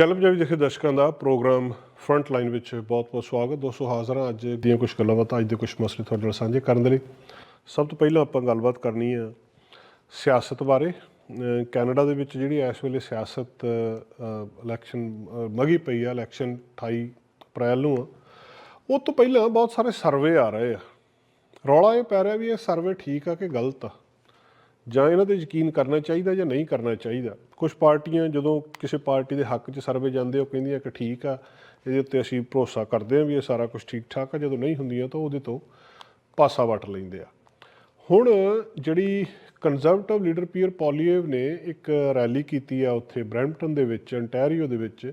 Channel Punjabi ਦੇਖੇ ਦਰਸ਼ਕਾਂ ਦਾ programme front line ਵਿੱਚ ਬਹੁਤ-ਬਹੁਤ ਸਵਾਗਤ। ਦੋਸਤੋ, ਹਾਜ਼ਰ ਹਾਂ ਅੱਜ ਦੀਆਂ ਕੁਝ ਗੱਲਾਂ ਬਾਤਾਂ, ਅੱਜ ਦੇ ਕੁਝ ਮਸਲੇ ਤੁਹਾਡੇ ਨਾਲ ਸਾਂਝੇ ਕਰਨ ਦੇ ਲਈ। ਸਭ ਤੋਂ ਪਹਿਲਾਂ ਆਪਾਂ ਗੱਲਬਾਤ ਕਰਨੀ ਆ ਸਿਆਸਤ ਬਾਰੇ। ਕੈਨੇਡਾ ਦੇ ਵਿੱਚ ਜਿਹੜੀ ਇਸ ਵੇਲੇ ਸਿਆਸਤ ਇਲੈਕਸ਼ਨ ਮਗੀ ਪਈ ਆ ਇਲੈਕਸ਼ਨ 28 ਅਪ੍ਰੈਲ ਨੂੰ ਆ। ਉਹ ਤੋਂ ਪਹਿਲਾਂ ਬਹੁਤ ਸਾਰੇ ਸਰਵੇ ਆ ਰਹੇ ਆ। ਰੌਲਾ ਇਹ ਪੈ ਰਿਹਾ ਵੀ ਇਹ ਸਰਵੇ ਠੀਕ ਆ ਕਿ ਗਲਤ ਆ? ਜਾਂ ਇਹਨਾਂ ਤੇ ਯਕੀਨ ਕਰਨਾ ਚਾਹੀਦਾ ਜਾਂ ਨਹੀਂ ਕਰਨਾ ਚਾਹੀਦਾ। ਕੁਝ ਪਾਰਟੀਆਂ ਜਦੋਂ ਕਿਸੇ ਪਾਰਟੀ ਦੇ ਹੱਕ 'ਚ ਸਰਵੇ ਜਾਂਦੇ ਉਹ ਕਹਿੰਦੀਆਂ ਕਿ ਠੀਕ ਆ, ਇਹਦੇ ਉੱਤੇ ਅਸੀਂ ਭਰੋਸਾ ਕਰਦੇ ਹਾਂ ਵੀ ਇਹ ਸਾਰਾ ਕੁਝ ਠੀਕ ਠਾਕ ਆ, ਜਦੋਂ ਨਹੀਂ ਹੁੰਦੀਆਂ ਤਾਂ ਉਹਦੇ ਤੋਂ ਪਾਸਾ ਵੱਟ ਲੈਂਦੇ ਆ। ਹੁਣ ਜਿਹੜੀ ਕੰਜ਼ਰਵੇਟਿਵ ਲੀਡਰ ਪੀਅਰ ਪੋਲੀਏਵ ਨੇ ਇੱਕ ਰੈਲੀ ਕੀਤੀ ਆ ਉੱਥੇ ਬ੍ਰੈਂਪਟਨ ਦੇ ਵਿੱਚ, ontario ਦੇ ਵਿੱਚ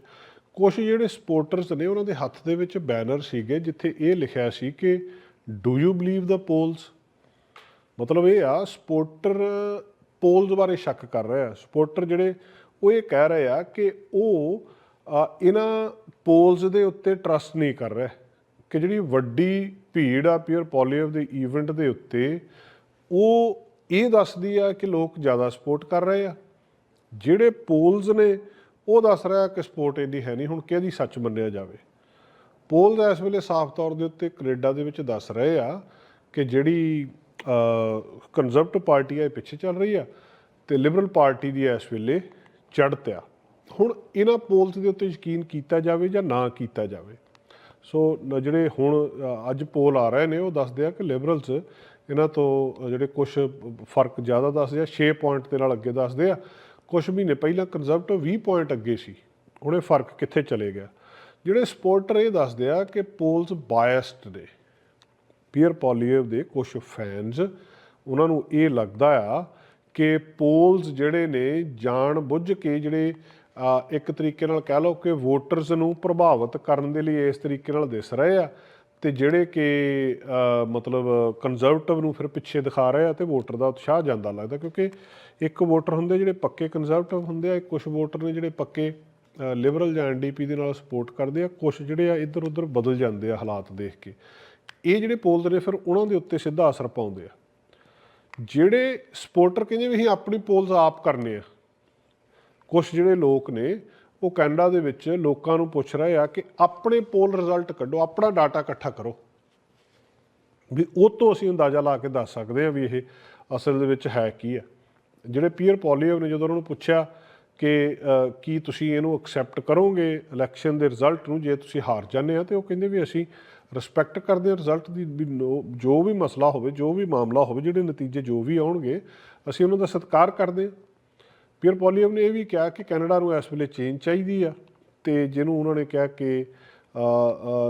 ਕੁਝ ਜਿਹੜੇ ਸਪੋਰਟਰਸ ਨੇ ਉਹਨਾਂ ਦੇ ਹੱਥ ਦੇ ਵਿੱਚ ਬੈਨਰ ਸੀਗੇ, ਜਿੱਥੇ ਇਹ ਲਿਖਿਆ ਸੀ ਕਿ do you believe the polls ਮਤਲਬ ਇਹ ਆ, ਸਪੋਰਟਰ ਪੋਲਸ ਬਾਰੇ ਸ਼ੱਕ ਕਰ ਰਿਹਾ ਸਪੋਰਟਰ ਜਿਹੜੇ, ਉਹ ਇਹ ਕਹਿ ਰਹੇ ਆ ਕਿ ਉਹ ਇਹਨਾਂ ਪੋਲਸ ਦੇ ਉੱਤੇ ਟਰਸਟ ਨਹੀਂ ਕਰ ਰਿਹਾ। ਕਿ ਜਿਹੜੀ ਵੱਡੀ ਭੀੜ ਆ ਪੀਅਰ ਪੋਲੀਅਵ ਦੇ ਇਵੈਂਟ ਦੇ ਉੱਤੇ, ਉਹ ਇਹ ਦੱਸਦੀ ਆ ਕਿ ਲੋਕ ਜ਼ਿਆਦਾ ਸਪੋਰਟ ਕਰ ਰਹੇ ਆ। ਜਿਹੜੇ ਪੋਲਸ ਨੇ, ਉਹ ਦੱਸ ਰਿਹਾ ਕਿ ਸਪੋਰਟ ਇੰਨੀ ਹੈ ਨਹੀਂ, ਹੁਣ ਕਿਹਦੀ ਸੱਚ ਮੰਨਿਆ ਜਾਵੇ। ਪੋਲਸ ਇਸ ਵੇਲੇ ਸਾਫ਼ ਤੌਰ ਦੇ ਉੱਤੇ ਕੈਨੇਡਾ ਦੇ ਵਿੱਚ ਦੱਸ ਰਹੇ ਆ ਕਿ ਜਿਹੜੀ ਕੰਜ਼ਰਵਟਿਵ ਪਾਰਟੀ ਆ, ਇਹ ਪਿੱਛੇ ਚੱਲ ਰਹੀ ਆ ਤੇ ਲਿਬਰਲ ਪਾਰਟੀ ਦੀ ਇਸ ਵੇਲੇ ਚੜ੍ਹਤ ਆ ਹੁਣ ਇਹਨਾਂ ਪੋਲਸ ਦੇ ਉੱਤੇ ਯਕੀਨ ਕੀਤਾ ਜਾਵੇ ਜਾਂ ਨਾ ਕੀਤਾ ਜਾਵੇ? ਸੋ ਜਿਹੜੇ ਹੁਣ ਅੱਜ ਪੋਲ ਆ ਰਹੇ ਨੇ, ਉਹ ਦੱਸਦੇ ਆ ਕਿ ਲਿਬਰਲਸ ਇਹਨਾਂ ਤੋਂ ਜਿਹੜੇ ਕੁਝ ਫ਼ਰਕ ਜ਼ਿਆਦਾ ਦੱਸਦੇ ਆ 6 ਪੁਆਇੰਟ ਦੇ ਨਾਲ ਅੱਗੇ ਦੱਸਦੇ ਆ। ਕੁਝ ਮਹੀਨੇ ਪਹਿਲਾਂ ਕੰਜ਼ਰਵਟਿਵ 20 ਪੁਆਇੰਟ ਅੱਗੇ ਸੀ। ਹੁਣ ਇਹ ਫ਼ਰਕ ਕਿੱਥੇ ਚਲੇ ਗਿਆ? ਜਿਹੜੇ ਸਪੋਰਟਰ ਇਹ ਦੱਸਦੇ ਆ ਕਿ ਪੋਲਸ ਬਾਇਸਡ ਨੇ। ਪੀਅਰ ਪੋਲੀਏਵ ਦੇ ਕੁਝ ਫੈਨਸ ਉਹਨਾਂ ਨੂੰ ਇਹ ਲੱਗਦਾ ਆ ਕਿ ਪੋਲਸ ਜਿਹੜੇ ਨੇ ਜਾਣ ਬੁੱਝ ਕੇ ਜਿਹੜੇ ਇੱਕ ਤਰੀਕੇ ਨਾਲ ਕਹਿ ਲਓ ਕਿ ਵੋਟਰਸ ਨੂੰ ਪ੍ਰਭਾਵਿਤ ਕਰਨ ਦੇ ਲਈ ਇਸ ਤਰੀਕੇ ਨਾਲ ਦਿਸ ਰਹੇ ਆ ਤੇ ਜਿਹੜੇ ਕਿ ਮਤਲਬ ਕੰਜ਼ਰਵੇਟਿਵ ਨੂੰ ਫਿਰ ਪਿੱਛੇ ਦਿਖਾ ਰਹੇ ਆ ਤੇ ਵੋਟਰ ਦਾ ਉਤਸ਼ਾਹ ਜਾਂਦਾ ਲੱਗਦਾ ਕਿਉਂਕਿ ਇੱਕ ਵੋਟਰ ਹੁੰਦੇ ਜਿਹੜੇ ਪੱਕੇ ਕੰਜ਼ਰਵੇਟਿਵ ਹੁੰਦੇ ਆ ਕੁਝ ਵੋਟਰ ਨੇ ਜਿਹੜੇ ਪੱਕੇ ਲਿਬਰਲ ਜਾਂ ਐਨਡੀਪੀ ਦੇ ਨਾਲ ਸਪੋਰਟ ਕਰਦੇ ਆ ਕੁਝ ਜਿਹੜੇ ਆ ਇੱਧਰ ਉੱਧਰ ਬਦਲ ਜਾਂਦੇ ਆ ਹਾਲਾਤ ਦੇਖ ਕੇ। ਇਹ ਜਿਹੜੇ ਪੋਲਸ ਨੇ, ਫਿਰ ਉਹਨਾਂ ਦੇ ਉੱਤੇ ਸਿੱਧਾ ਅਸਰ ਪਾਉਂਦੇ ਆ। ਜਿਹੜੇ ਸਪੋਰਟਰ ਕਹਿੰਦੇ ਵੀ ਅਸੀਂ ਆਪਣੀ ਪੋਲਸ ਆਪ ਕਰਨੇ ਆ ਕੁਝ ਜਿਹੜੇ ਲੋਕ ਨੇ, ਉਹ ਕੈਨੇਡਾ ਦੇ ਵਿੱਚ ਲੋਕਾਂ ਨੂੰ ਪੁੱਛ ਰਹੇ ਆ ਕਿ ਆਪਣੇ ਪੋਲ ਰਿਜ਼ਲਟ ਕੱਢੋ, ਆਪਣਾ ਡਾਟਾ ਇਕੱਠਾ ਕਰੋ। ਵੀ ਉਹ ਤੋਂ ਅਸੀਂ ਅੰਦਾਜ਼ਾ ਲਾ ਕੇ ਦੱਸ ਸਕਦੇ ਹਾਂ ਵੀ ਇਹ ਅਸਲ ਦੇ ਵਿੱਚ ਹੈ ਕੀ ਆ। ਜਿਹੜੇ ਪੀਅਰ ਪੋਲੀਓ ਨੇ, ਜਦੋਂ ਉਹਨਾਂ ਨੂੰ ਪੁੱਛਿਆ ਕਿ ਕੀ ਤੁਸੀਂ ਇਹਨੂੰ ਐਕਸੈਪਟ ਕਰੋਗੇ ਇਲੈਕਸ਼ਨ ਦੇ ਰਿਜ਼ਲਟ ਨੂੰ, ਜੇ ਤੁਸੀਂ ਹਾਰ ਜਾਂਦੇ ਆ, ਤੇ ਉਹ ਕਹਿੰਦੇ ਵੀ ਅਸੀਂ ਰਿਸਪੈਕਟ ਕਰਦੇ ਹਾਂ ਰਿਜ਼ਲਟ ਦੀ ਵੀ ਜੋ ਵੀ ਮਸਲਾ ਹੋਵੇ, ਜੋ ਵੀ ਮਾਮਲਾ ਹੋਵੇ, ਜਿਹੜੇ ਨਤੀਜੇ ਜੋ ਵੀ ਆਉਣਗੇ, ਅਸੀਂ ਉਹਨਾਂ ਦਾ ਸਤਿਕਾਰ ਕਰਦੇ ਹਾਂ। ਪੀਅਰ ਪੋਲੀਅਮ ਨੇ ਇਹ ਵੀ ਕਿਹਾ ਕਿ ਕੈਨੇਡਾ ਨੂੰ ਇਸ ਵੇਲੇ ਚੇਂਜ ਚਾਹੀਦੀ ਆ ਤੇ ਜਿਹਨੂੰ ਉਹਨਾਂ ਨੇ ਕਿਹਾ ਕਿ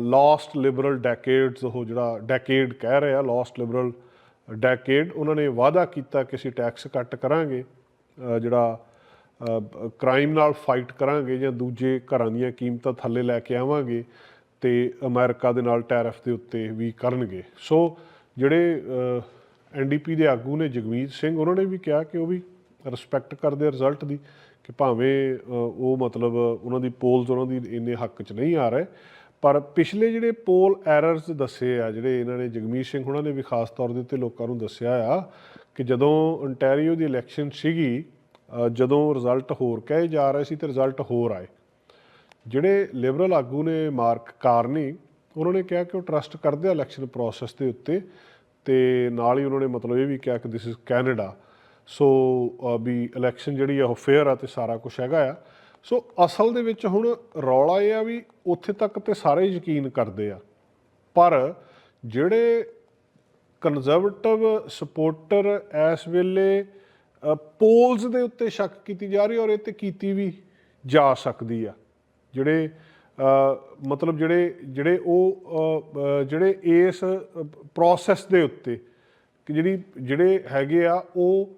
ਲਾਸਟ ਲਿਬਰਲ ਡੈਕੇਡਸ ਉਹ ਜਿਹੜਾ ਡੈਕੇਡ ਕਹਿ ਰਹੇ ਆ ਲਾਸਟ ਲਿਬਰਲ ਡੈਕੇਡ ਉਹਨਾਂ ਨੇ ਵਾਅਦਾ ਕੀਤਾ ਕਿ ਅਸੀਂ ਟੈਕਸ ਕੱਟ ਕਰਾਂਗੇ ਜਿਹੜਾ ਕ੍ਰਾਈਮ ਨਾਲ ਫਾਈਟ ਕਰਾਂਗੇ ਜਾਂ ਦੂਜੇ ਘਰਾਂ ਦੀਆਂ ਕੀਮਤਾਂ ਥੱਲੇ ਲੈ ਕੇ ਆਵਾਂਗੇ। ਤੇ ਅਮਰੀਕਾ ਦੇ ਨਾਲ ਟੈਰਫ ਦੇ ਉੱਤੇ ਵੀ ਕਰਨਗੇ। ਸੋ ਜਿਹੜੇ ਐਨਡੀਪੀ ਦੇ ਆਗੂ ਨੇ ਜਗਮੀਤ ਸਿੰਘ, ਉਹਨਾਂ ਨੇ ਵੀ ਕਿਹਾ ਕਿ ਉਹ ਵੀ ਰਿਸਪੈਕਟ ਕਰਦੇ ਰਿਜ਼ਲਟ ਦੀ ਕਿ ਭਾਵੇਂ ਉਹ ਮਤਲਬ ਉਹਨਾਂ ਦੀ ਪੋਲਸ ਉਹਨਾਂ ਦੀ ਇੰਨੇ ਹੱਕ 'ਚ ਨਹੀਂ ਆ ਰਹੇ, ਪਰ ਪਿਛਲੇ ਜਿਹੜੇ ਪੋਲ ਐਰਰਸ ਦੱਸੇ ਆ, ਜਿਹੜੇ ਇਹਨਾਂ ਨੇ ਜਗਮੀਤ ਸਿੰਘ ਉਹਨਾਂ ਨੇ ਵੀ ਖਾਸ ਤੌਰ ਦੇ ਉੱਤੇ ਲੋਕਾਂ ਨੂੰ ਦੱਸਿਆ ਆ, ਕਿ ਜਦੋਂ ontario ਦੀ ਇਲੈਕਸ਼ਨ ਸੀਗੀ ਜਦੋਂ ਰਿਜ਼ਲਟ ਹੋਰ ਕਹੇ ਜਾ ਰਹੇ ਸੀ ਤੇ ਰਿਜ਼ਲਟ ਹੋਰ ਆਏ। ਜਿਹੜੇ ਲਿਬਰਲ ਆਗੂ ਨੇ ਮਾਰਕ ਕਾਰਨੀ, ਉਹਨਾਂ ਨੇ ਕਿਹਾ ਕਿ ਉਹ ਟਰਸਟ ਕਰਦੇ ਆ ਇਲੈਕਸ਼ਨ ਪ੍ਰੋਸੈਸ ਦੇ ਉੱਤੇ ਤੇ ਨਾਲ ਹੀ ਉਹਨਾਂ ਨੇ ਮਤਲਬ ਇਹ ਵੀ ਕਿਹਾ ਕਿ ਦਿਸ ਇਜ਼ ਕੈਨੇਡਾ ਸੋ ਵੀ ਇਲੈਕਸ਼ਨ ਜਿਹੜੀ ਆ ਉਹ ਫੇਅਰ ਆ ਤੇ ਸਾਰਾ ਕੁਝ ਹੈਗਾ ਆ। ਸੋ ਅਸਲ ਦੇ ਵਿੱਚ ਹੁਣ ਰੌਲਾ ਇਹ ਆ ਵੀ ਉੱਥੇ ਤੱਕ ਤੇ ਸਾਰੇ ਯਕੀਨ ਕਰਦੇ ਆ। ਪਰ ਜਿਹੜੇ ਕੰਜ਼ਰਵੇਟਿਵ ਸਪੋਰਟਰ ਇਸ ਵੇਲੇ ਪੋਲਸ ਦੇ ਉੱਤੇ ਸ਼ੱਕ ਕੀਤੀ ਜਾ ਰਹੀ ਔਰ ਇਹ ਤੇ ਕੀਤੀ ਵੀ ਜਾ ਸਕਦੀ ਆ। ਜਿਹੜੇ ਅ, ਮਤਲਬ ਜਿਹੜੇ ਜਿਹੜੇ ਉਹ ਜਿਹੜੇ ਇਸ ਪ੍ਰੋਸੈਸ ਦੇ ਉੱਤੇ ਕਿ ਜਿਹੜੀ ਜਿਹੜੇ ਹੈਗੇ ਆ ਉਹ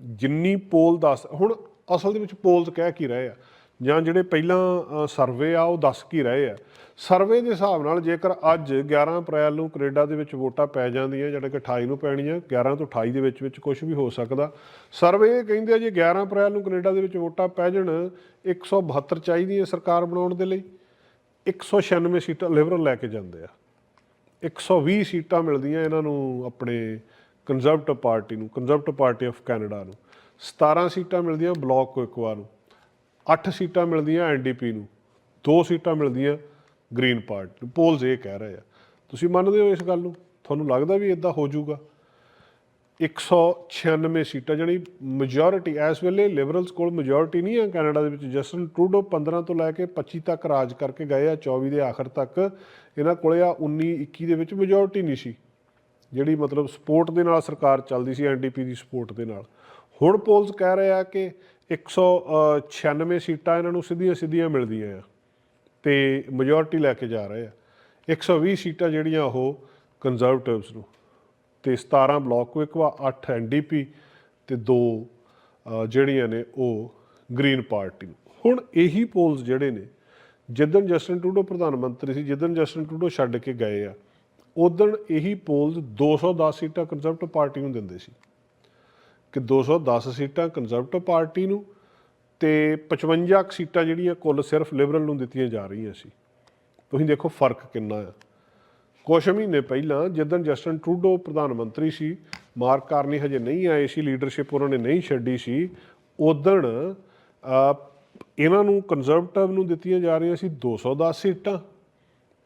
ਜਿੰਨੀ ਪੋਲ ਦੱਸ ਹੁਣ ਅਸਲ ਦੇ ਵਿੱਚ ਪੋਲਸ ਕਹਿ ਕੀ ਰਹੇ ਆ? ਜਾਂ ਜਿਹੜੇ ਪਹਿਲਾਂ ਸਰਵੇ ਆ, ਉਹ ਦੱਸ ਕੀ ਰਹੇ ਆ। ਸਰਵੇ ਦੇ ਹਿਸਾਬ ਨਾਲ ਜੇਕਰ ਅੱਜ 11 ਅਪ੍ਰੈਲ ਨੂੰ ਕੈਨੇਡਾ ਦੇ ਵਿੱਚ ਵੋਟਾਂ ਪੈ ਜਾਂਦੀਆਂ ਜਿਹੜੇ ਕਿ 28 ਨੂੰ ਪੈਣੀਆਂ 11 ਤੋਂ 28 ਦੇ ਵਿੱਚ ਵਿੱਚ ਕੁਝ ਵੀ ਹੋ ਸਕਦਾ। ਸਰਵੇ ਇਹ ਕਹਿੰਦੇ ਆ ਜੇ 11 ਅਪ੍ਰੈਲ ਨੂੰ ਕੈਨੇਡਾ ਦੇ ਵਿੱਚ ਵੋਟਾਂ ਪੈ ਜਾਣ 172 ਚਾਹੀਦੀ ਹੈ ਸਰਕਾਰ ਬਣਾਉਣ ਦੇ ਲਈ। 196 ਸੀਟਾਂ ਲਿਬਰਲ ਲੈ ਕੇ ਜਾਂਦੇ ਆ। 120 ਸੀਟਾਂ ਮਿਲਦੀਆਂ ਇਹਨਾਂ ਨੂੰ ਆਪਣੇ ਕੰਜ਼ਰਵੇਟਿਵ ਪਾਰਟੀ ਨੂੰ ਕੰਜ਼ਰਵੇਟਿਵ ਪਾਰਟੀ ਆਫ ਕੈਨੇਡਾ ਨੂੰ। 17 ਸੀਟਾਂ ਮਿਲਦੀਆਂ ਬਲਾਕ ਕੋਇਕਵਾ ਨੂੰ। 8 ਸੀਟਾਂ ਮਿਲਦੀਆਂ ਐਨਡੀਪੀ ਨੂੰ, ਦੋ ਸੀਟਾਂ ਮਿਲਦੀਆਂ ਗ੍ਰੀਨ ਪਾਰਟੀ ਨੂੰ। ਪੋਲਸ ਇਹ ਕਹਿ ਰਹੇ ਆ। ਤੁਸੀਂ ਮੰਨਦੇ ਹੋ ਇਸ ਗੱਲ ਨੂੰ? ਤੁਹਾਨੂੰ ਲੱਗਦਾ ਵੀ ਇਦਾਂ ਹੋ ਜਾਊਗਾ? 196 ਸੀਟਾਂ ਜਾਨੀ ਮੈਜੋਰਿਟੀ ਇਸ ਵੇਲੇ ਲਿਬਰਲਸ ਕੋਲ ਮੈਜੋਰਿਟੀ ਨਹੀਂ ਹੈ ਕੈਨੇਡਾ ਦੇ ਵਿੱਚ। ਜਸਟਨ ਟਰੂਡੋ 15 ਤੋਂ ਲੈ ਕੇ 25 ਤੱਕ ਰਾਜ ਕਰਕੇ ਗਏ ਆ 24 ਦੇ ਆਖਰ ਤੱਕ। ਇਹਨਾਂ ਕੋਲੇ ਆ 19 21 ਦੇ ਵਿੱਚ ਮੈਜੋਰਿਟੀ ਨਹੀਂ ਸੀ। ਜਿਹੜੀ ਮਤਲਬ ਸਪੋਰਟ ਦੇ ਨਾਲ ਸਰਕਾਰ ਚੱਲਦੀ ਸੀ ਐਨਡੀਪੀ ਦੀ ਸਪੋਰਟ ਦੇ ਨਾਲ। ਹੁਣ ਪੋਲਸ ਕਹਿ ਰਹੇ ਆ ਕਿ 196 ਸੀਟਾਂ ਇਹਨਾਂ ਨੂੰ ਸਿੱਧੀਆਂ ਸਿੱਧੀਆਂ ਮਿਲਦੀਆਂ ਆ ਤੇ ਮੈਜੋਰਿਟੀ ਲੈ ਕੇ ਜਾ ਰਹੇ ਆ। 120 ਸੀਟਾਂ ਜਿਹੜੀਆਂ ਉਹ ਕੰਜ਼ਰਵੇਟਿਵਸ ਨੂੰ ਤੇ 17 ਬਲਾਕ ਕੁਇਕਵਾ 8 ਐਨਡੀਪੀ ਤੇ 2 ਜਿਹੜੀਆਂ ਨੇ ਉਹ ਗ੍ਰੀਨ ਪਾਰਟੀ ਨੂੰ। ਹੁਣ ਇਹੀ ਪੋਲਸ ਜਿਹੜੇ ਨੇ, ਜਿੱਦਣ ਜਸਟਨ ਟੂਡੋ ਪ੍ਰਧਾਨ ਮੰਤਰੀ ਸੀ, ਜਿੱਦਣ ਜਸਟਨ ਟੂਡੋ ਛੱਡ ਕੇ ਗਏ ਆ ਉਦਣ ਇਹੀ ਪੋਲਸ 210 ਸੀਟਾਂ ਕੰਜ਼ਰਵੇਟਿਵ ਪਾਰਟੀ ਨੂੰ ਦਿੰਦੇ ਸੀ। ਕਿ 210 ਸੀਟਾਂ ਕੰਜ਼ਰਵੇਟਿਵ ਪਾਰਟੀ ਨੂੰ ਤੇ 55 ਕੁ ਸੀਟਾਂ ਜਿਹੜੀਆਂ ਕੁੱਲ ਸਿਰਫ ਲਿਬਰਲ ਨੂੰ ਦਿੱਤੀਆਂ ਜਾ ਰਹੀਆਂ ਸੀ। ਤੁਸੀਂ ਦੇਖੋ ਫ਼ਰਕ ਕਿੰਨਾ ਆ। ਕੁਛ ਮਹੀਨੇ ਪਹਿਲਾਂ ਜਦੋਂ ਜਸਟਨ ਟਰੂਡੋ ਪ੍ਰਧਾਨ ਮੰਤਰੀ ਸੀ, ਮਾਰਕ ਕਾਰਨੀ ਹਜੇ ਨਹੀਂ ਆਏ ਸੀ ਲੀਡਰਸ਼ਿਪ ਉਹਨਾਂ ਨੇ ਨਹੀਂ ਛੱਡੀ ਸੀ ਉਦਣ ਇਹਨਾਂ ਨੂੰ ਕੰਜ਼ਰਵੇਟਿਵ ਨੂੰ ਦਿੱਤੀਆਂ ਜਾ ਰਹੀਆਂ ਸੀ 210 ਸੀਟਾਂ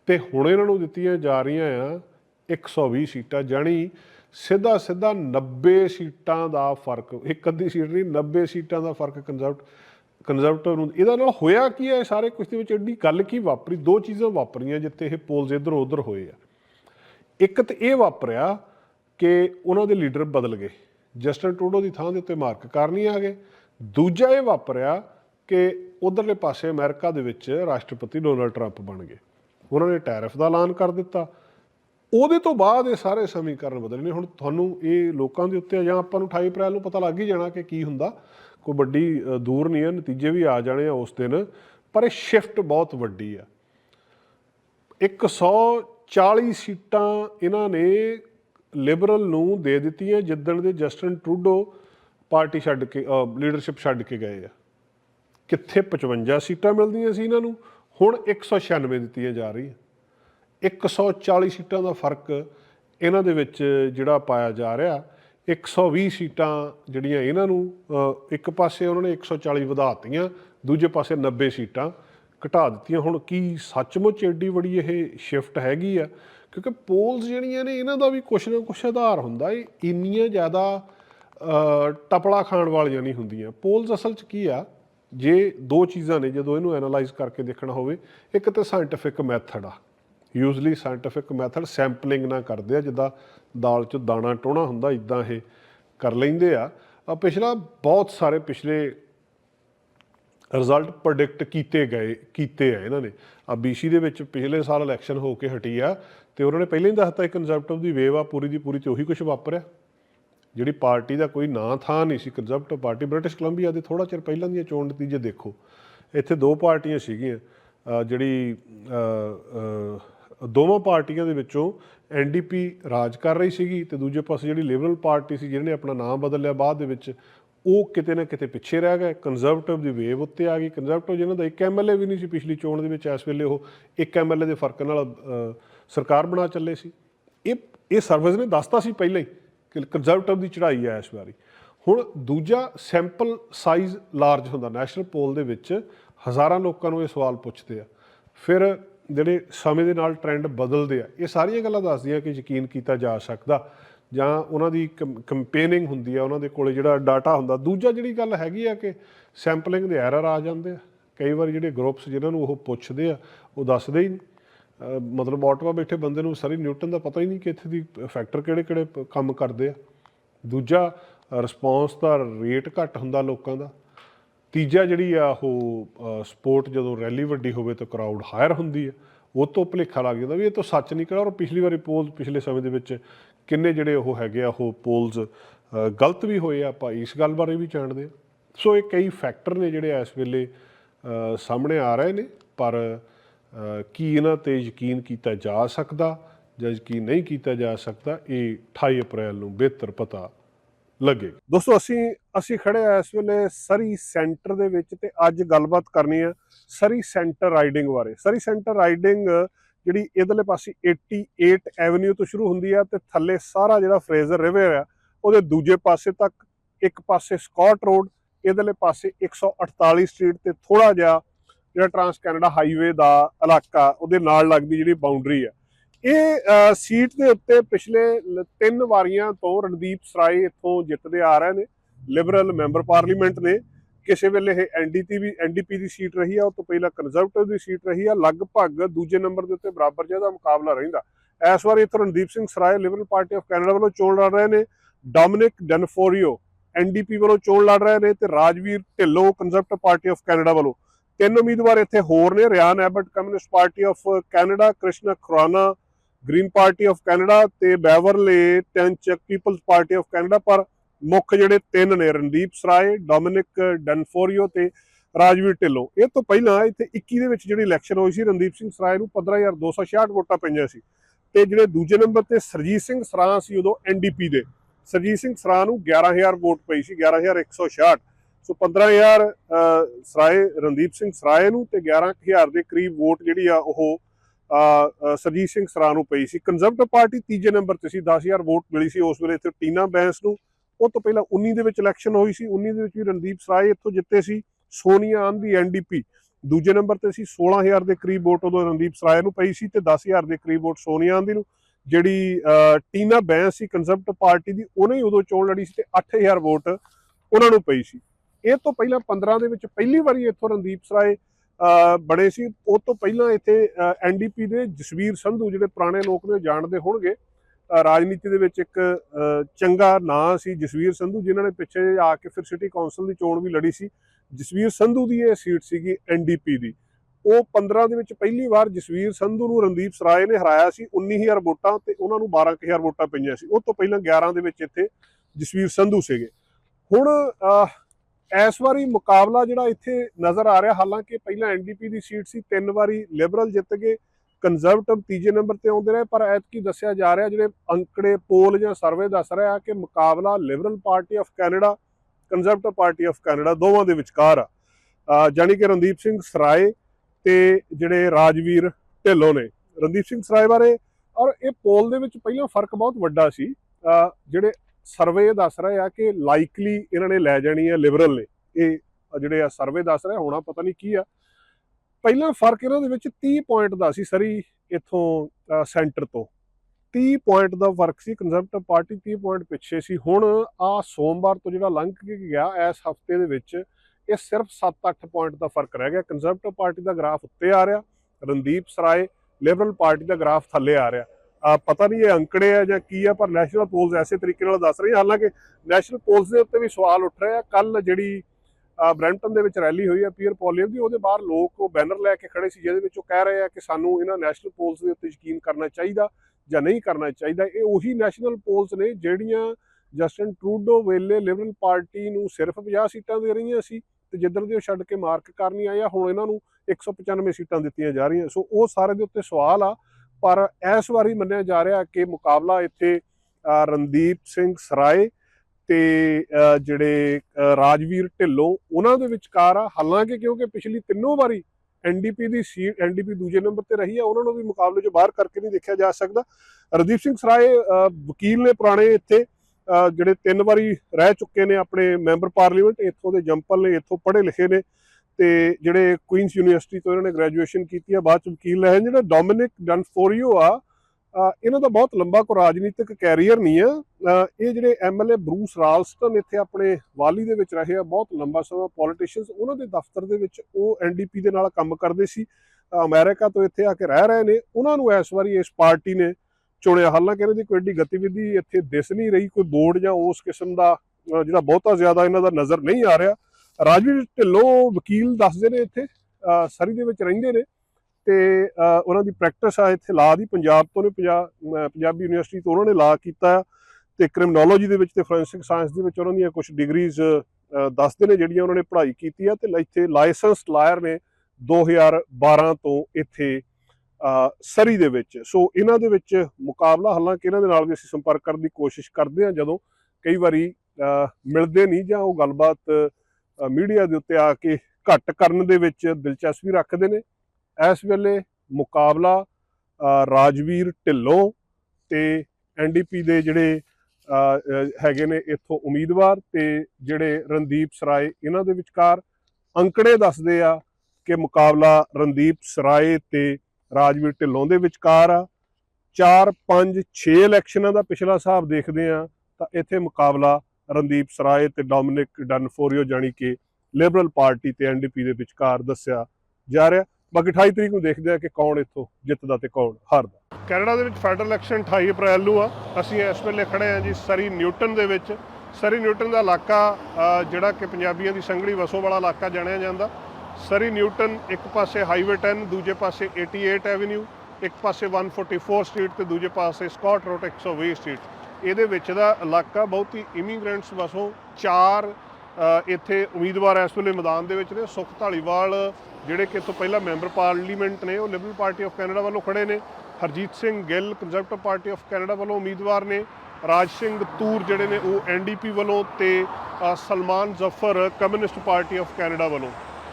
ਤੇ ਹੁਣ ਇਹਨਾਂ ਨੂੰ ਦਿੱਤੀਆਂ ਜਾ ਰਹੀਆਂ ਆ 120 ਸੀਟਾਂ, ਜਾਣੀ ਸਿੱਧਾ ਸਿੱਧਾ 90 ਸੀਟਾਂ ਦਾ ਫ਼ਰਕ, ਇੱਕ ਅੱਧੀ ਸੀਟ ਨਹੀਂ 90 ਸੀਟਾਂ ਦਾ ਫ਼ਰਕ ਕੰਜ਼ਰਵਟ ਕੰਜ਼ਰਵੇਟਿਵ ਨੂੰ, ਇਹਦਾ ਨਾਲ ਹੋਇਆ ਕੀ ਹੈ ਇਹ ਸਾਰੇ ਕੁਝ ਦੇ ਵਿੱਚ ਐਡੀ ਗੱਲ ਕੀ ਵਾਪਰੀ? ਦੋ ਚੀਜ਼ਾਂ ਵਾਪਰੀਆਂ ਜਿੱਥੇ ਇਹ ਪੋਲਸ ਇੱਧਰ ਉੱਧਰ ਹੋਏ ਆ। ਇੱਕ ਤਾਂ ਇਹ ਵਾਪਰਿਆ ਕਿ ਉਹਨਾਂ ਦੇ ਲੀਡਰ ਬਦਲ ਗਏ। ਜਸਟਨ ਟਰੂਡੋ ਦੀ ਥਾਂ ਦੇ ਉੱਤੇ ਮਾਰਕ ਕਰਨੀ ਆ ਗਏ। ਦੂਜਾ ਇਹ ਵਾਪਰਿਆ ਕਿ ਉਧਰਲੇ ਪਾਸੇ ਅਮਰੀਕਾ ਦੇ ਵਿੱਚ ਰਾਸ਼ਟਰਪਤੀ ਡੋਨਲਡ ਟਰੰਪ ਬਣ ਗਏ। ਉਹਨਾਂ ਨੇ ਟੈਰਿਫ ਦਾ ਐਲਾਨ ਕਰ ਦਿੱਤਾ। ਉਹਦੇ ਤੋਂ ਬਾਅਦ ਇਹ ਸਾਰੇ ਸਮੀਕਰਨ ਬਦਲੇ ਨੇ। ਹੁਣ ਤੁਹਾਨੂੰ ਇਹ ਲੋਕਾਂ ਦੇ ਉੱਤੇ ਜਾਂ ਆਪਾਂ ਨੂੰ 28 ਅਪ੍ਰੈਲ ਨੂੰ ਪਤਾ ਲੱਗ ਹੀ ਜਾਣਾ ਕਿ ਕੀ ਹੁੰਦਾ। ਕੋਈ ਵੱਡੀ ਦੂਰ ਨਹੀਂ ਹੈ, ਨਤੀਜੇ ਵੀ ਆ ਜਾਣੇ ਆ ਉਸ ਦਿਨ, ਪਰ ਇਹ ਸ਼ਿਫਟ ਬਹੁਤ ਵੱਡੀ ਆ। 140 ਸੀਟਾਂ ਇਹਨਾਂ ਨੇ ਲਿਬਰਲ ਨੂੰ ਦੇ ਦਿੱਤੀਆਂ ਜਿੱਦਣ ਦੇ ਜਸਟਨ ਟਰੂਡੋ ਪਾਰਟੀ ਛੱਡ ਕੇ ਲੀਡਰਸ਼ਿਪ ਛੱਡ ਕੇ ਗਏ ਆ। ਕਿੱਥੇ 55 ਸੀਟਾਂ ਮਿਲਦੀਆਂ ਸੀ ਇਹਨਾਂ ਨੂੰ? ਹੁਣ 196 ਦਿੱਤੀਆਂ ਜਾ ਰਹੀਆਂ। 140 ਸੀਟਾਂ ਦਾ ਫ਼ਰਕ ਇਹਨਾਂ ਦੇ ਵਿੱਚ ਜਿਹੜਾ ਪਾਇਆ ਜਾ ਰਿਹਾ। 120 ਸੀਟਾਂ ਜਿਹੜੀਆਂ ਇਹਨਾਂ ਨੂੰ ਇੱਕ ਪਾਸੇ ਉਹਨਾਂ ਨੇ 140 ਵਧਾਤੀਆਂ, ਦੂਜੇ ਪਾਸੇ 90 ਸੀਟਾਂ ਘਟਾ ਦਿੱਤੀਆਂ। ਹੁਣ ਕੀ ਸੱਚਮੁੱਚ ਏਡੀ ਬੜੀ ਇਹ ਸ਼ਿਫਟ ਹੈਗੀ ਆ? ਕਿਉਂਕਿ ਪੋਲਸ ਜਿਹੜੀਆਂ ਨੇ ਇਹਨਾਂ ਦਾ ਵੀ ਕੁਛ ਨਾ ਕੁਛ ਆਧਾਰ ਹੁੰਦਾ ਇਹ ਇੰਨੀਆਂ ਜ਼ਿਆਦਾ ਟਪਲਾ ਖਾਣ ਵਾਲੀਆਂ ਨਹੀਂ ਹੁੰਦੀਆਂ। ਪੋਲਸ ਅਸਲ 'ਚ ਕੀ ਆ? ਜੇ ਦੋ ਚੀਜ਼ਾਂ ਨੇ, ਜਦੋਂ ਇਹਨੂੰ ਐਨਾਲਾਈਜ਼ ਕਰਕੇ ਦੇਖਣਾ ਹੋਵੇ, ਇੱਕ ਤਾਂ ਸਾਇੰਟੀਫਿਕ ਮੈਥਡ ਆ। ਯੂਜ਼ਲੀ ਸਾਇੰਟੀਫਿਕ ਮੈਥਡ ਸੈਂਪਲਿੰਗ ਨਾਲ ਕਰਦੇ ਆ, ਜਿੱਦਾਂ ਦਾਲ 'ਚ ਦਾਣਾ ਟੋਣਾ ਹੁੰਦਾ ਇਦਾਂ ਇਹ ਕਰ ਲੈਂਦੇ ਆ। ਆ ਪਿਛਲਾ ਬਹੁਤ ਸਾਰੇ ਪਿਛਲੇ ਰਿਜ਼ਲਟ ਪ੍ਰੈਡਿਕਟ ਕੀਤੇ ਗਏ, ਕੀਤੇ ਆ ਇਹਨਾਂ ਨੇ। ਆ BC ਦੇ ਵਿੱਚ ਪਿਛਲੇ ਸਾਲ ਇਲੈਕਸ਼ਨ ਹੋ ਕੇ ਹਟੀ ਆ, ਤੇ ਉਹਨਾਂ ਨੇ ਪਹਿਲਾਂ ਹੀ ਦੱਸਤਾ, ਇੱਕ ਕੰਜ਼ਰਵੇਟਿਵ ਦੀ ਵੇਵ ਆ, ਪੂਰੀ ਦੀ ਪੂਰੀ ਤੇ ਉਹੀ ਕੁਝ ਵਾਪਰਿਆ। ਜਿਹੜੀ ਪਾਰਟੀ ਦਾ ਕੋਈ ਨਾਂ ਥਾਂ ਨਹੀਂ ਸੀ ਕੰਜ਼ਰਵੇਟਿਵ ਪਾਰਟੀ ਬ੍ਰਿਟਿਸ਼ ਕੋਲੰਬੀਆ ਦੇ ਥੋੜਾ ਚਿਰ ਪਹਿਲਾਂ ਦੀਆਂ ਚੋਣ ਨਤੀਜੇ ਦੇਖੋ। ਇੱਥੇ ਦੋ ਪਾਰਟੀਆਂ ਸੀਗੀਆਂ ਜਿਹੜੀ ਦੋਵਾਂ ਪਾਰਟੀਆਂ ਦੇ ਵਿੱਚੋਂ ਐਨਡੀਪੀ ਰਾਜ ਕਰ ਰਹੀ ਸੀਗੀ ਤੇ ਦੂਜੇ ਪਾਸੇ ਜਿਹੜੀ ਲਿਬਰਲ ਪਾਰਟੀ ਸੀ, ਜਿਹਨੇ ਆਪਣਾ ਨਾਮ ਬਦਲ ਲਿਆ ਬਾਅਦ ਦੇ ਵਿੱਚ, ਉਹ ਕਿਤੇ ਨਾ ਕਿਤੇ ਪਿੱਛੇ ਰਹਿ ਗਏ। ਕੰਜ਼ਰਵੇਟਿਵ ਦੀ ਵੇਵ ਉੱਤੇ ਆ ਗਈ। ਕੰਜ਼ਰਵੇਟਿਵ ਜਿਹਨਾਂ ਦਾ ਇੱਕ ਐਮਐਲਏ ਵੀ ਨਹੀਂ ਸੀ ਪਿਛਲੀ ਚੋਣ ਦੇ ਵਿੱਚ, ਇਸ ਵੇਲੇ ਉਹ ਇੱਕ ਐਮਐਲਏ ਦੇ ਫ਼ਰਕ ਨਾਲ ਸਰਕਾਰ ਬਣਾ ਚੱਲੇ ਸੀ। ਇਹ ਇਹ ਸਰਵਿਸ ਨੇ ਦੱਸਤਾ ਸੀ ਪਹਿਲਾਂ ਹੀ ਕਿ ਕੰਜ਼ਰਵੇਟਿਵ ਦੀ ਚੜ੍ਹਾਈ ਆ ਇਸ ਵਾਰੀ। ਹੁਣ ਦੂਜਾ ਸੈਂਪਲ ਸਾਈਜ਼ ਲਾਰਜ ਹੁੰਦਾ ਨੈਸ਼ਨਲ ਪੋਲ ਦੇ ਵਿੱਚ ਹਜ਼ਾਰਾਂ ਲੋਕਾਂ ਨੂੰ ਇਹ ਸਵਾਲ ਪੁੱਛਦੇ ਆ। ਫਿਰ ਜਿਹੜੇ ਸਮੇਂ ਦੇ ਨਾਲ ਟ੍ਰੈਂਡ ਬਦਲਦੇ ਆ, ਇਹ ਸਾਰੀਆਂ ਗੱਲਾਂ ਦੱਸਦੀਆਂ ਕਿ ਯਕੀਨ ਕੀਤਾ ਜਾ ਸਕਦਾ। ਜਾਂ ਉਹਨਾਂ ਦੀ ਕੰਪੇਨਿੰਗ ਹੁੰਦੀ ਆ, ਉਹਨਾਂ ਦੇ ਕੋਲੇ ਜਿਹੜਾ ਡਾਟਾ ਹੁੰਦਾ। ਦੂਜਾ ਜਿਹੜੀ ਗੱਲ ਹੈਗੀ ਆ ਕਿ ਸੈਂਪਲਿੰਗ ਦੇ ਐਰਰ ਆ ਜਾਂਦੇ ਆ। ਕਈ ਵਾਰ ਜਿਹੜੇ ਗਰੁੱਪਸ ਜਿਨ੍ਹਾਂ ਨੂੰ ਉਹ ਪੁੱਛਦੇ ਆ, ਉਹ ਦੱਸਦੇ ਹੀ ਨਹੀਂ ਮਤਲਬ ਆਟੋਵਾ ਬੈਠੇ ਬੰਦੇ ਨੂੰ ਸਾਰੀ ਨਿਊਟਨ ਦਾ ਪਤਾ ਹੀ ਨਹੀਂ ਕਿ ਇੱਥੇ ਦੀ ਫੈਕਟਰ ਕਿਹੜੇ ਕਿਹੜੇ ਕੰਮ ਕਰਦੇ ਆ। ਦੂਜਾ ਰਿਸਪੌਂਸ ਦਾ ਰੇਟ ਘੱਟ ਹੁੰਦਾ ਲੋਕਾਂ ਦਾ। ਤੀਜਾ ਜਿਹੜੀ ਆ ਉਹ ਸਪੋਰਟ ਜਦੋਂ ਰੈਲੀ ਵੱਡੀ ਹੋਵੇ ਤਾਂ ਕਰਾਊਡ ਹਾਇਰ ਹੁੰਦੀ ਹੈ। ਉਹ ਤੋਂ ਭੁਲੇਖਾ ਲੱਗ ਜਾਂਦਾ ਵੀ ਇਹ ਤਾਂ ਸੱਚ ਨਿਕਲਿਆ ਔਰ ਪਿਛਲੀ ਵਾਰੀ ਪੋਲ ਪਿਛਲੇ ਸਮੇਂ ਦੇ ਵਿੱਚ ਕਿੰਨੇ ਜਿਹੜੇ ਉਹ ਹੈਗੇ ਆ, ਉਹ ਪੋਲਸ ਗਲਤ ਵੀ ਹੋਏ ਆ। ਆਪਾਂ ਇਸ ਗੱਲ ਬਾਰੇ ਵੀ ਜਾਣਦੇ ਆ ਸੋ ਇਹ ਕਈ ਫੈਕਟਰ ਨੇ ਜਿਹੜੇ ਇਸ ਵੇਲੇ ਸਾਹਮਣੇ ਆ ਰਹੇ ਨੇ। ਪਰ ਕੀ ਇਹਨਾਂ ਤੇ ਯਕੀਨ ਕੀਤਾ ਜਾ ਸਕਦਾ ਜਾਂ ਯਕੀਨ ਨਹੀਂ ਕੀਤਾ ਜਾ ਸਕਦਾ, ਇਹ 28 ਅਪ੍ਰੈਲ ਨੂੰ ਬਿਹਤਰ ਪਤਾ ਲੱਗੇਗਾ। ਦੋਸਤੋ, ਅਸੀਂ ਅਸੀਂ ਖੜੇ ਆ ਇਸ ਵੇਲੇ ਸਰੀ ਸੈਂਟਰ ਦੇ ਵਿੱਚ ਤੇ ਅੱਜ ਗੱਲਬਾਤ ਕਰਨੀ ਆ ਸਰੀ ਸੈਂਟਰ ਰਾਈਡਿੰਗ ਬਾਰੇ। ਸਰੀ ਸੈਂਟਰ ਰਾਈਡਿੰਗ ਜਿਹੜੀ ਇਧਰਲੇ ਪਾਸੇ 88 ਐਵਨਿਊ ਤੋਂ ਸ਼ੁਰੂ ਹੁੰਦੀ ਆ ਤੇ ਥੱਲੇ ਸਾਰਾ ਜਿਹੜਾ ਫਰੇਜ਼ਰ ਰਿਵਰ ਆ, ਉਹਦੇ ਦੂਜੇ ਪਾਸੇ ਤੱਕ ਇੱਕ ਪਾਸੇ ਸਕਾਟ ਰੋਡ, ਇਧਰਲੇ ਪਾਸੇ 148 ਸਟਰੀਟ ਤੇ ਥੋੜਾ ਜਿਹਾ ਜਿਹੜਾ ਟਰਾਂਸ ਕੈਨੇਡਾ ਹਾਈਵੇ ਦਾ ਇਲਾਕਾ, ਉਹਦੇ ਨਾਲ ਲੱਗਦੀ ਜਿਹੜੀ ਬਾਉਂਡਰੀ ਆ। ਇਹ ਸੀਟ ਦੇ ਉੱਤੇ ਪਿਛਲੇ ਤਿੰਨ ਵਾਰੀਆਂ ਤੋਂ ਰਣਦੀਪ ਸਰਾਏ ਇੱਥੋਂ ਜਿੱਤਦੇ ਆ ਰਹੇ ਨੇ। ਲਿਬਰਲ ਮੈਂਬਰ ਪਾਰਲੀਮੈਂਟ ਨੇ। ਕਿਸੇ ਵੇਲੇ ਇਹ ਐਨਡੀਪੀ ਵੀ ਐਨਡੀਪੀ ਦੀ ਸੀਟ ਰਹੀ ਆ, ਉਹ ਤੋਂ ਪਹਿਲਾਂ ਕੰਜ਼ਰਵੇਟਿਵ ਦੀ ਸੀਟ ਰਹੀ ਆ। ਲਗਭਗ ਦੂਜੇ ਨੰਬਰ ਦੇ ਉੱਤੇ ਬਰਾਬਰ ਜਿਹਾ ਦਾ ਮੁਕਾਬਲਾ ਰਹਿੰਦਾ। ਇਸ ਵਾਰ ਇੱਥੇ Randeep Singh Sarai Liberal Party of Canada ਵੱਲੋਂ ਚੋਣ ਲੜ ਰਹੇ ਨੇ। ਡੋਮਿਨਿਕ ਡਨਫੋਰੀਓ ਐਨਡੀਪੀ ਵੱਲੋਂ ਚੋਣ ਲੜ ਰਹੇ ਨੇ ਤੇ Rajveer Dhillon Conservative Party of Canada ਵੱਲੋਂ। ਤਿੰਨ ਉਮੀਦਵਾਰ ਇੱਥੇ ਹੋਰ ਨੇ Ryan Abbott Communist Party of Canada Krishna Khurana Green Party of Canada ਤੇ Beverley Tenchuk People's Party of Canada ਪਰ ਮੁੱਖ ਜਿਹੜੇ ਤਿੰਨ ਨੇ ਰਣਦੀਪ ਸਰਾਏ ਡੋਮਿਨਿਕ ਡਨਫੋਰੀਓ ਤੇ ਰਾਜਵੀਰ ਢਿੱਲੋਂ। ਇਹ ਤੋਂ ਪਹਿਲਾਂ ਇੱਥੇ 21 ਦੇ ਵਿੱਚ ਜਿਹੜੀ ਇਲੈਕਸ਼ਨ ਹੋਈ ਸੀ ਰਣਦੀਪ ਸਿੰਘ ਸਰਾਏ ਨੂੰ 15266 ਵੋਟਾਂ ਪਈਆਂ ਸੀ। ਤੇ ਜਿਹੜੇ ਦੂਜੇ ਨੰਬਰ ਤੇ ਸਰਜੀਤ ਸਿੰਘ ਸਰਾਂ ਸੀ ਉਦੋਂ ਐਨਡੀਪੀ ਦੇ। ਸਰਜੀਤ ਸਿੰਘ ਸਰਾਂ ਨੂੰ 11000 ਵੋਟ ਪਈ ਸੀ 11166 ਸੋ 15000 ਅਹ, ਸਰਾਏ ਰਣਦੀਪ ਸਿੰਘ ਸਰਾਏ ਨੂੰ ਤੇ 11000 ਦੇ ਕਰੀਬ ਵੋਟ ਜਿਹੜੀ ਆ ਉਹ ਸਰਜੀਤ ਸਿੰਘ ਸਰਾਂ ਨੂੰ ਪਈ ਸੀ। ਕੰਜ਼ਰਵੇਟਿਵ ਪਾਰਟੀ ਤੀਜੇ ਨੰਬਰ ਤੇ ਸੀ 10000 ਵੋਟ ਮਿਲੀ ਸੀ ਉਸ ਵੇਲੇ ਇੱਥੇ ਟੀਨਾ ਬੈਂਸ ਨੂੰ। ਉਹ ਤੋਂ ਪਹਿਲਾਂ 19 ਦੇ ਵਿੱਚ ਇਲੈਕਸ਼ਨ ਹੋਈ ਸੀ। 19 ਦੇ ਵਿੱਚ ਵੀ ਰਣਦੀਪ ਸਰਾਏ ਇੱਥੋਂ ਜਿੱਤੇ ਸੀ, ਸੋਨੀਆ ਆਂਦੀ ਐਨਡੀਪੀ ਦੂਜੇ ਨੰਬਰ ਤੇ ਸੀ 16000 ਦੇ ਕਰੀਬ ਵੋਟ ਉਦੋਂ ਰਣਦੀਪ ਸਰਾਏ ਨੂੰ ਪਈ ਸੀ ਤੇ 10000 ਦੇ ਕਰੀਬ ਵੋਟ ਸੋਨੀਆ ਆਂਦੀ ਨੂੰ। ਜਿਹੜੀ ਟੀਨਾ ਬੈਂਸ ਸੀ ਕੰਜ਼ਰਵੇਟਿਵ ਪਾਰਟੀ ਦੀ, ਉਹਨੇ ਹੀ ਉਦੋਂ ਚੋਣ ਲੜੀ ਸੀ ਤੇ 8000 ਵੋਟ ਉਹਨਾਂ ਨੂੰ ਪਈ ਸੀ। ਇਹ ਤੋਂ ਪਹਿਲਾਂ 15 ਦੇ ਵਿੱਚ ਪਹਿਲੀ ਵਾਰੀ ਇੱਥੋਂ ਰਣਦੀਪ ਸਰਾਏ ਬਣੇ ਸੀ। ਉਹ ਤੋਂ ਪਹਿਲਾਂ ਇੱਥੇ ਐਨਡੀਪੀ ਦੇ ਜਸਵੀਰ ਸੰਧੂ ਜਿਹੜੇ ਪੁਰਾਣੇ ਲੋਕ ਨੇ ਉਹ ਜਾਣਦੇ ਹੋਣਗੇ। ਰਾਜਨੀਤੀ ਦੇ ਵਿੱਚ ਇੱਕ ਚੰਗਾ ਨਾਂ ਸੀ ਜਸਵੀਰ ਸੰਧੂ, ਜਿਨ੍ਹਾਂ ਨੇ ਪਿੱਛੇ ਜਿਹੇ ਆ ਕੇ ਫਿਰ ਸਿਟੀ ਕੌਂਸਲ ਦੀ ਚੋਣ ਵੀ ਲੜੀ ਸੀ। ਜਸਵੀਰ ਸੰਧੂ ਦੀ ਇਹ ਸੀਟ ਸੀਗੀ ਐਨਡੀਪੀ ਦੀ। ਉਹ 15 ਦੇ ਵਿੱਚ ਪਹਿਲੀ ਵਾਰ ਜਸਵੀਰ ਸੰਧੂ ਨੂੰ ਰਣਦੀਪ ਸਰਾਏ ਨੇ ਹਰਾਇਆ ਸੀ। 19000 ਵੋਟਾਂ ਤੇ ਉਹਨਾਂ ਨੂੰ 12000 ਵੋਟਾਂ ਪਈਆਂ ਸੀ। ਉਹ ਤੋਂ ਪਹਿਲਾਂ 11 ਦੇ ਵਿੱਚ ਇੱਥੇ ਜਸਵੀਰ ਸੰਧੂ ਸੀਗੇ। ਹੁਣ ਇਸ ਵਾਰੀ ਮੁਕਾਬਲਾ ਜਿਹੜਾ ਇੱਥੇ ਨਜ਼ਰ ਆ ਰਿਹਾ, ਹਾਲਾਂਕਿ ਪਹਿਲਾਂ ਐਨਡੀਪੀ ਦੀ ਸੀਟ ਸੀ, ਤਿੰਨ ਵਾਰੀ ਲਿਬਰਲ ਜਿੱਤ ਗਏ ਕੰਜ਼ਰਵੇਟਿਵ ਤੀਜੇ ਨੰਬਰ ਤੇ ਆਉਂਦੇ ਰਹੇ, ਪਰ ਐਤਕੀ ਦੱਸਿਆ ਜਾ ਰਿਹਾ, ਜਿਹੜੇ ਅੰਕੜੇ ਪੋਲ ਜਾਂ ਸਰਵੇ ਦੱਸ ਰਿਹਾ ਕਿ ਮੁਕਾਬਲਾ liberal party of Canada conservative party of Canada ਦੋਵਾਂ ਦੇ ਵਿਚਕਾਰ ਆ। ਅਹ ਜਾਣੀ ਕਿ ਰਣਦੀਪ ਸਿੰਘ ਸਰਾਏ ਤੇ ਜਿਹੜੇ ਰਾਜਵੀਰ ਢਿੱਲੋਂ ਨੇ। ਰਣਦੀਪ ਸਿੰਘ ਸਰਾਏ ਬਾਰੇ ਔਰ ਇਹ ਪੋਲ ਦੇ ਵਿੱਚ ਪਹਿਲਾਂ ਫ਼ਰਕ ਬਹੁਤ ਵੱਡਾ ਸੀ। ਜਿਹੜੇ ਸਰਵੇ ਦੱਸ ਰਹੇ ਆ ਕਿ ਲਾਈਕਲੀ ਇਹਨਾਂ ਨੇ ਲੈ ਜਾਣੀ ਹੈ ਲਿਬਰਲ ਨੇ। ਇਹ ਜਿਹੜੇ ਆ ਸਰਵੇ ਦੱਸ ਰਿਹਾ, ਹੋਣਾ ਪਤਾ ਨਹੀਂ ਕੀ ਆ। ਪਹਿਲਾਂ ਫ਼ਰਕ ਇਹਨਾਂ ਦੇ ਵਿੱਚ 30 ਪੁਆਇੰਟ ਦਾ ਸੀ ਸਰੀ ਇਥੋਂ ਸੈਂਟਰ ਤੋਂ। 30 ਪੁਆਇੰਟ ਦਾ ਫ਼ਰਕ ਸੀ ਕੰਜ਼ਰਵੇਟਿਵ ਪਾਰਟੀ 30 ਪੁਆਇੰਟ ਪਿੱਛੇ ਸੀ। ਹੁਣ ਆ ਸੋਮਵਾਰ ਤੋਂ ਜਿਹੜਾ ਲੰਘ ਕੇ ਗਿਆ ਇਸ ਹਫ਼ਤੇ ਦੇ ਵਿੱਚ, ਇਹ ਸਿਰਫ 7-8 ਪੁਆਇੰਟ ਦਾ ਫ਼ਰਕ ਰਹਿ ਗਿਆ। ਕੰਜ਼ਰਵੇਟਿਵ ਪਾਰਟੀ ਦਾ ਗ੍ਰਾਫ ਉੱਤੇ ਆ ਰਿਹਾ, ਰਣਦੀਪ ਸਰਾਏ ਲਿਬਰਲ ਪਾਰਟੀ ਦਾ ਗ੍ਰਾਫ ਥੱਲੇ ਆ ਰਿਹਾ। ਪਤਾ ਨਹੀਂ ਇਹ ਅੰਕੜੇ ਆ ਜਾਂ ਕੀ ਆ ਪਰ ਨੈਸ਼ਨਲ ਪੋਲਸ ਐਸੇ ਤਰੀਕੇ ਨਾਲ ਦੱਸ ਰਹੀ ਹਾਲਾਂਕਿ ਨੈਸ਼ਨਲ ਪੋਲਸ ਦੇ ਉੱਤੇ ਵੀ ਸਵਾਲ ਉੱਠ ਰਹੇ। ਆ ਕੱਲ ਜਿਹੜੀ ਅ, ਬਰੈਂਪਟਨ ਦੇ ਵਿੱਚ ਰੈਲੀ ਹੋਈ ਹੈ ਪੀਅਰ ਪੋਲੀਅਮ ਦੀ ਉਹਦੇ ਬਾਹਰ ਲੋਕ ਉਹ ਬੈਨਰ ਲੈ ਕੇ ਖੜੇ ਸੀ ਜਿਹਦੇ ਵਿੱਚ ਉਹ ਕਹਿ ਰਹੇ ਆ ਕਿ ਸਾਨੂੰ ਇਹਨਾਂ ਨੈਸ਼ਨਲ ਪੋਲਸ ਦੇ ਉੱਤੇ ਯਕੀਨ ਕਰਨਾ ਚਾਹੀਦਾ ਜਾਂ ਨਹੀਂ ਕਰਨਾ ਚਾਹੀਦਾ। ਇਹ ਉਹੀ ਨੈਸ਼ਨਲ ਪੋਲਸ ਨੇ ਜਿਹੜੀਆਂ ਜਸਟਨ ਟਰੂਡੋ ਵੇਲੇ ਲਿਬਰਲ ਪਾਰਟੀ ਨੂੰ ਸਿਰਫ 50 ਸੀਟਾਂ ਦੇ ਰਹੀਆਂ ਸੀ ਤੇ ਜਿੱਧਰ ਦੇ ਉਹ ਛੱਡ ਕੇ ਮਾਰਕ ਕਰਨੀ ਆਇਆ ਹੁਣ ਇਹਨਾਂ ਨੂੰ 195 ਸੀਟਾਂ ਦਿੱਤੀਆਂ ਜਾ ਰਹੀਆਂ। ਸੋ ਉਹ ਸਾਰੇ ਦੇ ਉੱਤੇ ਸਵਾਲ ਆ। ਪਰ ਇਸ ਵਾਰੀ ਮੰਨਿਆ ਜਾ ਰਿਹਾ ਕਿ ਮੁਕਾਬਲਾ ਇੱਥੇ ਰਣਦੀਪ ਸਿੰਘ ਸਰਾਏ ਤੇ ਜਿਹੜੇ ਰਾਜਵੀਰ ਢਿੱਲੋਂ, ਉਹਨਾਂ ਦੇ ਵਿਚਕਾਰ ਆ। ਹਾਲਾਂਕਿ ਕਿਉਂਕਿ ਪਿਛਲੀ ਤਿੰਨੋਂ ਵਾਰੀ ਐਨਡੀਪੀ ਦੀ ਸੀਟ ਐਨਡੀਪੀ ਦੂਜੇ ਨੰਬਰ ਤੇ ਰਹੀ ਆ, ਉਹਨਾਂ ਨੂੰ ਵੀ ਮੁਕਾਬਲੇ 'ਚੋਂ ਬਾਹਰ ਕਰਕੇ ਨਹੀਂ ਦੇਖਿਆ ਜਾ ਸਕਦਾ। ਰਣਦੀਪ ਸਿੰਘ ਸਰਾਏ ਵਕੀਲ ਨੇ ਪੁਰਾਣੇ ਇੱਥੇ ਜਿਹੜੇ ਤਿੰਨ ਵਾਰੀ ਰਹਿ ਚੁੱਕੇ ਨੇ ਆਪਣੇ ਮੈਂਬਰ ਪਾਰਲੀਮੈਂਟ, ਇੱਥੋਂ ਦੇ ਜੰਪਲ ਨੇ, ਇੱਥੋਂ ਪੜ੍ਹੇ ਲਿਖੇ ਨੇ। ਤੇ ਜਿਹੜੇ ਕੁਈਨਸ ਯੂਨੀਵਰਸਿਟੀ ਤੋਂ ਇਹਨਾਂ ਨੇ ਗ੍ਰੈਜੂਏਸ਼ਨ ਕੀਤੀ ਆ ਬਾਅਦ ਚ ਵਕੀਲ ਰਹੇ ਨੇ। ਜਿਹੜਾ ਡੋਮਿਨਿਕ ਡਨਫੋਰੀਓ ਆ ਇਹਨਾਂ ਦਾ ਬਹੁਤ ਲੰਬਾ ਕੋ ਰਾਜਨੀਤਿਕ ਕੈਰੀਅਰ ਨਹੀਂ ਆ। ਇਹ ਜਿਹੜੇ ਐਮਐਲਏ ਬਰੂਸ ਰਾਲਸਟਨ ਇੱਥੇ ਆਪਣੇ ਵਾਲੀ ਦੇ ਵਿੱਚ ਰਹੇ ਆ ਬਹੁਤ ਲੰਬਾ ਸਮਾਂ ਪੋਲੀਟੀਸ਼ੀਅਨਸ ਉਹਨਾਂ ਦੇ ਦਫ਼ਤਰ ਦੇ ਵਿੱਚ ਉਹ ਐਨਡੀਪੀ ਦੇ ਨਾਲ ਕੰਮ ਕਰਦੇ ਸੀ। ਅ, ਅਮਰੀਕਾ ਤੋਂ ਇੱਥੇ ਆ ਕੇ ਰਹਿ ਰਹੇ ਨੇ ਉਹਨਾਂ ਨੂੰ ਇਸ ਵਾਰੀ ਇਸ ਪਾਰਟੀ ਨੇ ਚੁਣਿਆ। ਹਾਲਾਂਕਿ ਇਹਨਾਂ ਦੀ ਕੋਈ ਏਡੀ ਗਤੀਵਿਧੀ ਇੱਥੇ ਦਿਸ ਨਹੀਂ ਰਹੀ ਕੋਈ ਬੋਰਡ ਜਾਂ ਉਸ ਕਿਸਮ ਦਾ ਜਿਹੜਾ ਬਹੁਤਾ ਜ਼ਿਆਦਾ ਇਹਨਾਂ ਦਾ ਨਜ਼ਰ ਨਹੀਂ ਆ ਰਿਹਾ। ਰਾਜਵੀਰ ਢਿੱਲੋਂ ਵਕੀਲ ਦੱਸਦੇ ਨੇ ਇੱਥੇ ਸਰੀ ਦੇ ਵਿੱਚ ਰਹਿੰਦੇ ਨੇ ਤੇ ਉਹਨਾਂ ਦੀ ਪ੍ਰੈਕਟਿਸ ਆ ਇੱਥੇ ਲਾ ਦੀ, ਪੰਜਾਬ ਤੋਂ ਨੇ ਪੰਜਾਬੀ ਯੂਨੀਵਰਸਿਟੀ ਤੋਂ ਉਹਨਾਂ ਨੇ ਲਾ ਕੀਤਾ ਆ ਤੇ ਕ੍ਰਿਮਨੋਲੋਜੀ ਦੇ ਵਿੱਚ ਤੇ ਫੋਰੈਂਸਿਕ ਸਾਇੰਸ ਦੇ ਵਿੱਚ ਉਹਨਾਂ ਦੀਆਂ ਕੁਝ ਡਿਗਰੀਜ਼ ਦੱਸਦੇ ਨੇ ਜਿਹੜੀਆਂ ਉਹਨਾਂ ਨੇ ਪੜ੍ਹਾਈ ਕੀਤੀ ਆ ਤੇ ਇੱਥੇ ਲਾਇਸੈਂਸਡ ਲਾਇਰ ਨੇ 2012 ਤੋਂ ਇੱਥੇ ਸਰੀ ਦੇ ਵਿੱਚ। ਸੋ ਇਹਨਾਂ ਦੇ ਵਿੱਚ ਮੁਕਾਬਲਾ ਹਾਲਾਂਕਿ ਇਹਨਾਂ ਦੇ ਨਾਲ ਵੀ ਅਸੀਂ ਸੰਪਰਕ ਕਰਨ ਦੀ ਕੋਸ਼ਿਸ਼ ਕਰਦੇ ਹਾਂ ਜਦੋਂ ਕਈ ਵਾਰੀ ਮਿਲਦੇ ਨਹੀਂ ਜਾਂ ਉਹ ਗੱਲਬਾਤ ਮੀਡੀਆ ਦੇ ਉੱਤੇ ਆ ਕੇ ਘੱਟ ਕਰਨ ਦੇ ਵਿੱਚ ਦਿਲਚਸਪੀ ਰੱਖਦੇ ਨੇ। ਇਸ ਵੇਲੇ ਮੁਕਾਬਲਾ ਰਾਜਵੀਰ ਢਿੱਲੋਂ ਤੇ ਐਨਡੀਪੀ ਦੇ ਜਿਹੜੇ ਹੈਗੇ ਨੇ ਇੱਥੋਂ ਉਮੀਦਵਾਰ ਤੇ ਜਿਹੜੇ ਰਣਦੀਪ ਸਰਾਏ ਇਹਨਾਂ ਦੇ ਵਿਚਕਾਰ ਅੰਕੜੇ ਦੱਸਦੇ ਆ ਕਿ ਮੁਕਾਬਲਾ ਰਣਦੀਪ ਸਰਾਏ ਤੇ ਰਾਜਵੀਰ ਢਿੱਲੋਂ ਦੇ ਵਿਚਕਾਰ ਆ। 4 5 6 ਇਲੈਕਸ਼ਨਾਂ ਦਾ ਪਿਛਲਾ ਹਿਸਾਬ ਦੇਖਦੇ ਆ ਤਾਂ ਇੱਥੇ ਮੁਕਾਬਲਾ ਰਣਦੀਪ ਸਰਾਏ ਤੇ ਡੋਮਿਨਿਕ ਡਨਫੋਰੀਓ ਜਾਣੀ ਕਿ ਲਿਬਰਲ ਪਾਰਟੀ ਤੇ ਐਨਡੀਪੀ ਦੇ ਵਿਚਕਾਰ ਦੱਸਿਆ ਜਾ ਰਿਹਾ। ਬਾਕੀ 28 ਤਰੀਕ ਨੂੰ ਦੇਖਦੇ ਆ ਕਿ ਕੌਣ ਇੱਥੋਂ ਜਿੱਤਦਾ ਤੇ ਕੌਣ ਹਾਰਦਾ। ਕੈਨੇਡਾ ਦੇ ਵਿੱਚ ਫੈਡਰਲ ਇਲੈਕਸ਼ਨ 28 ਅਪ੍ਰੈਲ ਨੂੰ ਆ। ਅਸੀਂ ਇਸ ਵੇਲੇ ਖੜੇ ਆ ਜੀ ਸਰੀ ਨਿਊਟਨ ਦੇ ਵਿੱਚ। ਸਰੀ ਨਿਊਟਨ ਦਾ ਇਲਾਕਾ ਜਿਹੜਾ ਕਿ ਪੰਜਾਬੀਆਂ ਦੀ ਸੰਗੜੀ ਵਸੋਂ ਵਾਲਾ ਇਲਾਕਾ ਜਾਣਿਆ ਜਾਂਦਾ। ਸਰੀ ਨਿਊਟਨ ਇੱਕ ਪਾਸੇ ਹਾਈਵੇ 10 ਦੂਜੇ ਪਾਸੇ 88 ਐਵਨਿਊ, ਇੱਕ ਪਾਸੇ 144 ਸਟਰੀਟ ਤੇ ਦੂਜੇ ਪਾਸੇ ਸਕਾਟ ਰੋਡ 120 ਸਟਰੀਟ। ਇਹਦੇ ਵਿੱਚ ਦਾ ਇਲਾਕਾ ਬਹੁਤ ਹੀ ਇਮੀਗ੍ਰੈਂਟਸ ਵਸੋਂ ਚਾਰ ਇੱਥੇ ਉਮੀਦਵਾਰ ਇਸ ਵੇਲੇ ਮੈਦਾਨ ਦੇ ਵਿੱਚ ਨੇ। ਸੁਖ ਢਾਲੀਵਾਲ ਜਿਹੜੇ ਕਿ ਤੋਂ ਪਹਿਲਾਂ ਮੈਂਬਰ ਪਾਰਲੀਮੈਂਟ ਨੇ, ਉਹ ਲਿਬਰਲ ਪਾਰਟੀ ਆਫ ਕੈਨੇਡਾ ਵੱਲੋਂ ਖੜੇ ਨੇ। Harjeet Singh Gill conservative party of Canada ਵੱਲੋਂ ਉਮੀਦਵਾਰ ਨੇ। ਰਾਜ ਸਿੰਘ ਤੂਰ ਜਿਹੜੇ ਨੇ, ਉਹ ਐਨਡੀਪੀ ਵੱਲੋਂ ਤੇ Salman Zafar communist party of Canada ਵੱਲੋਂ।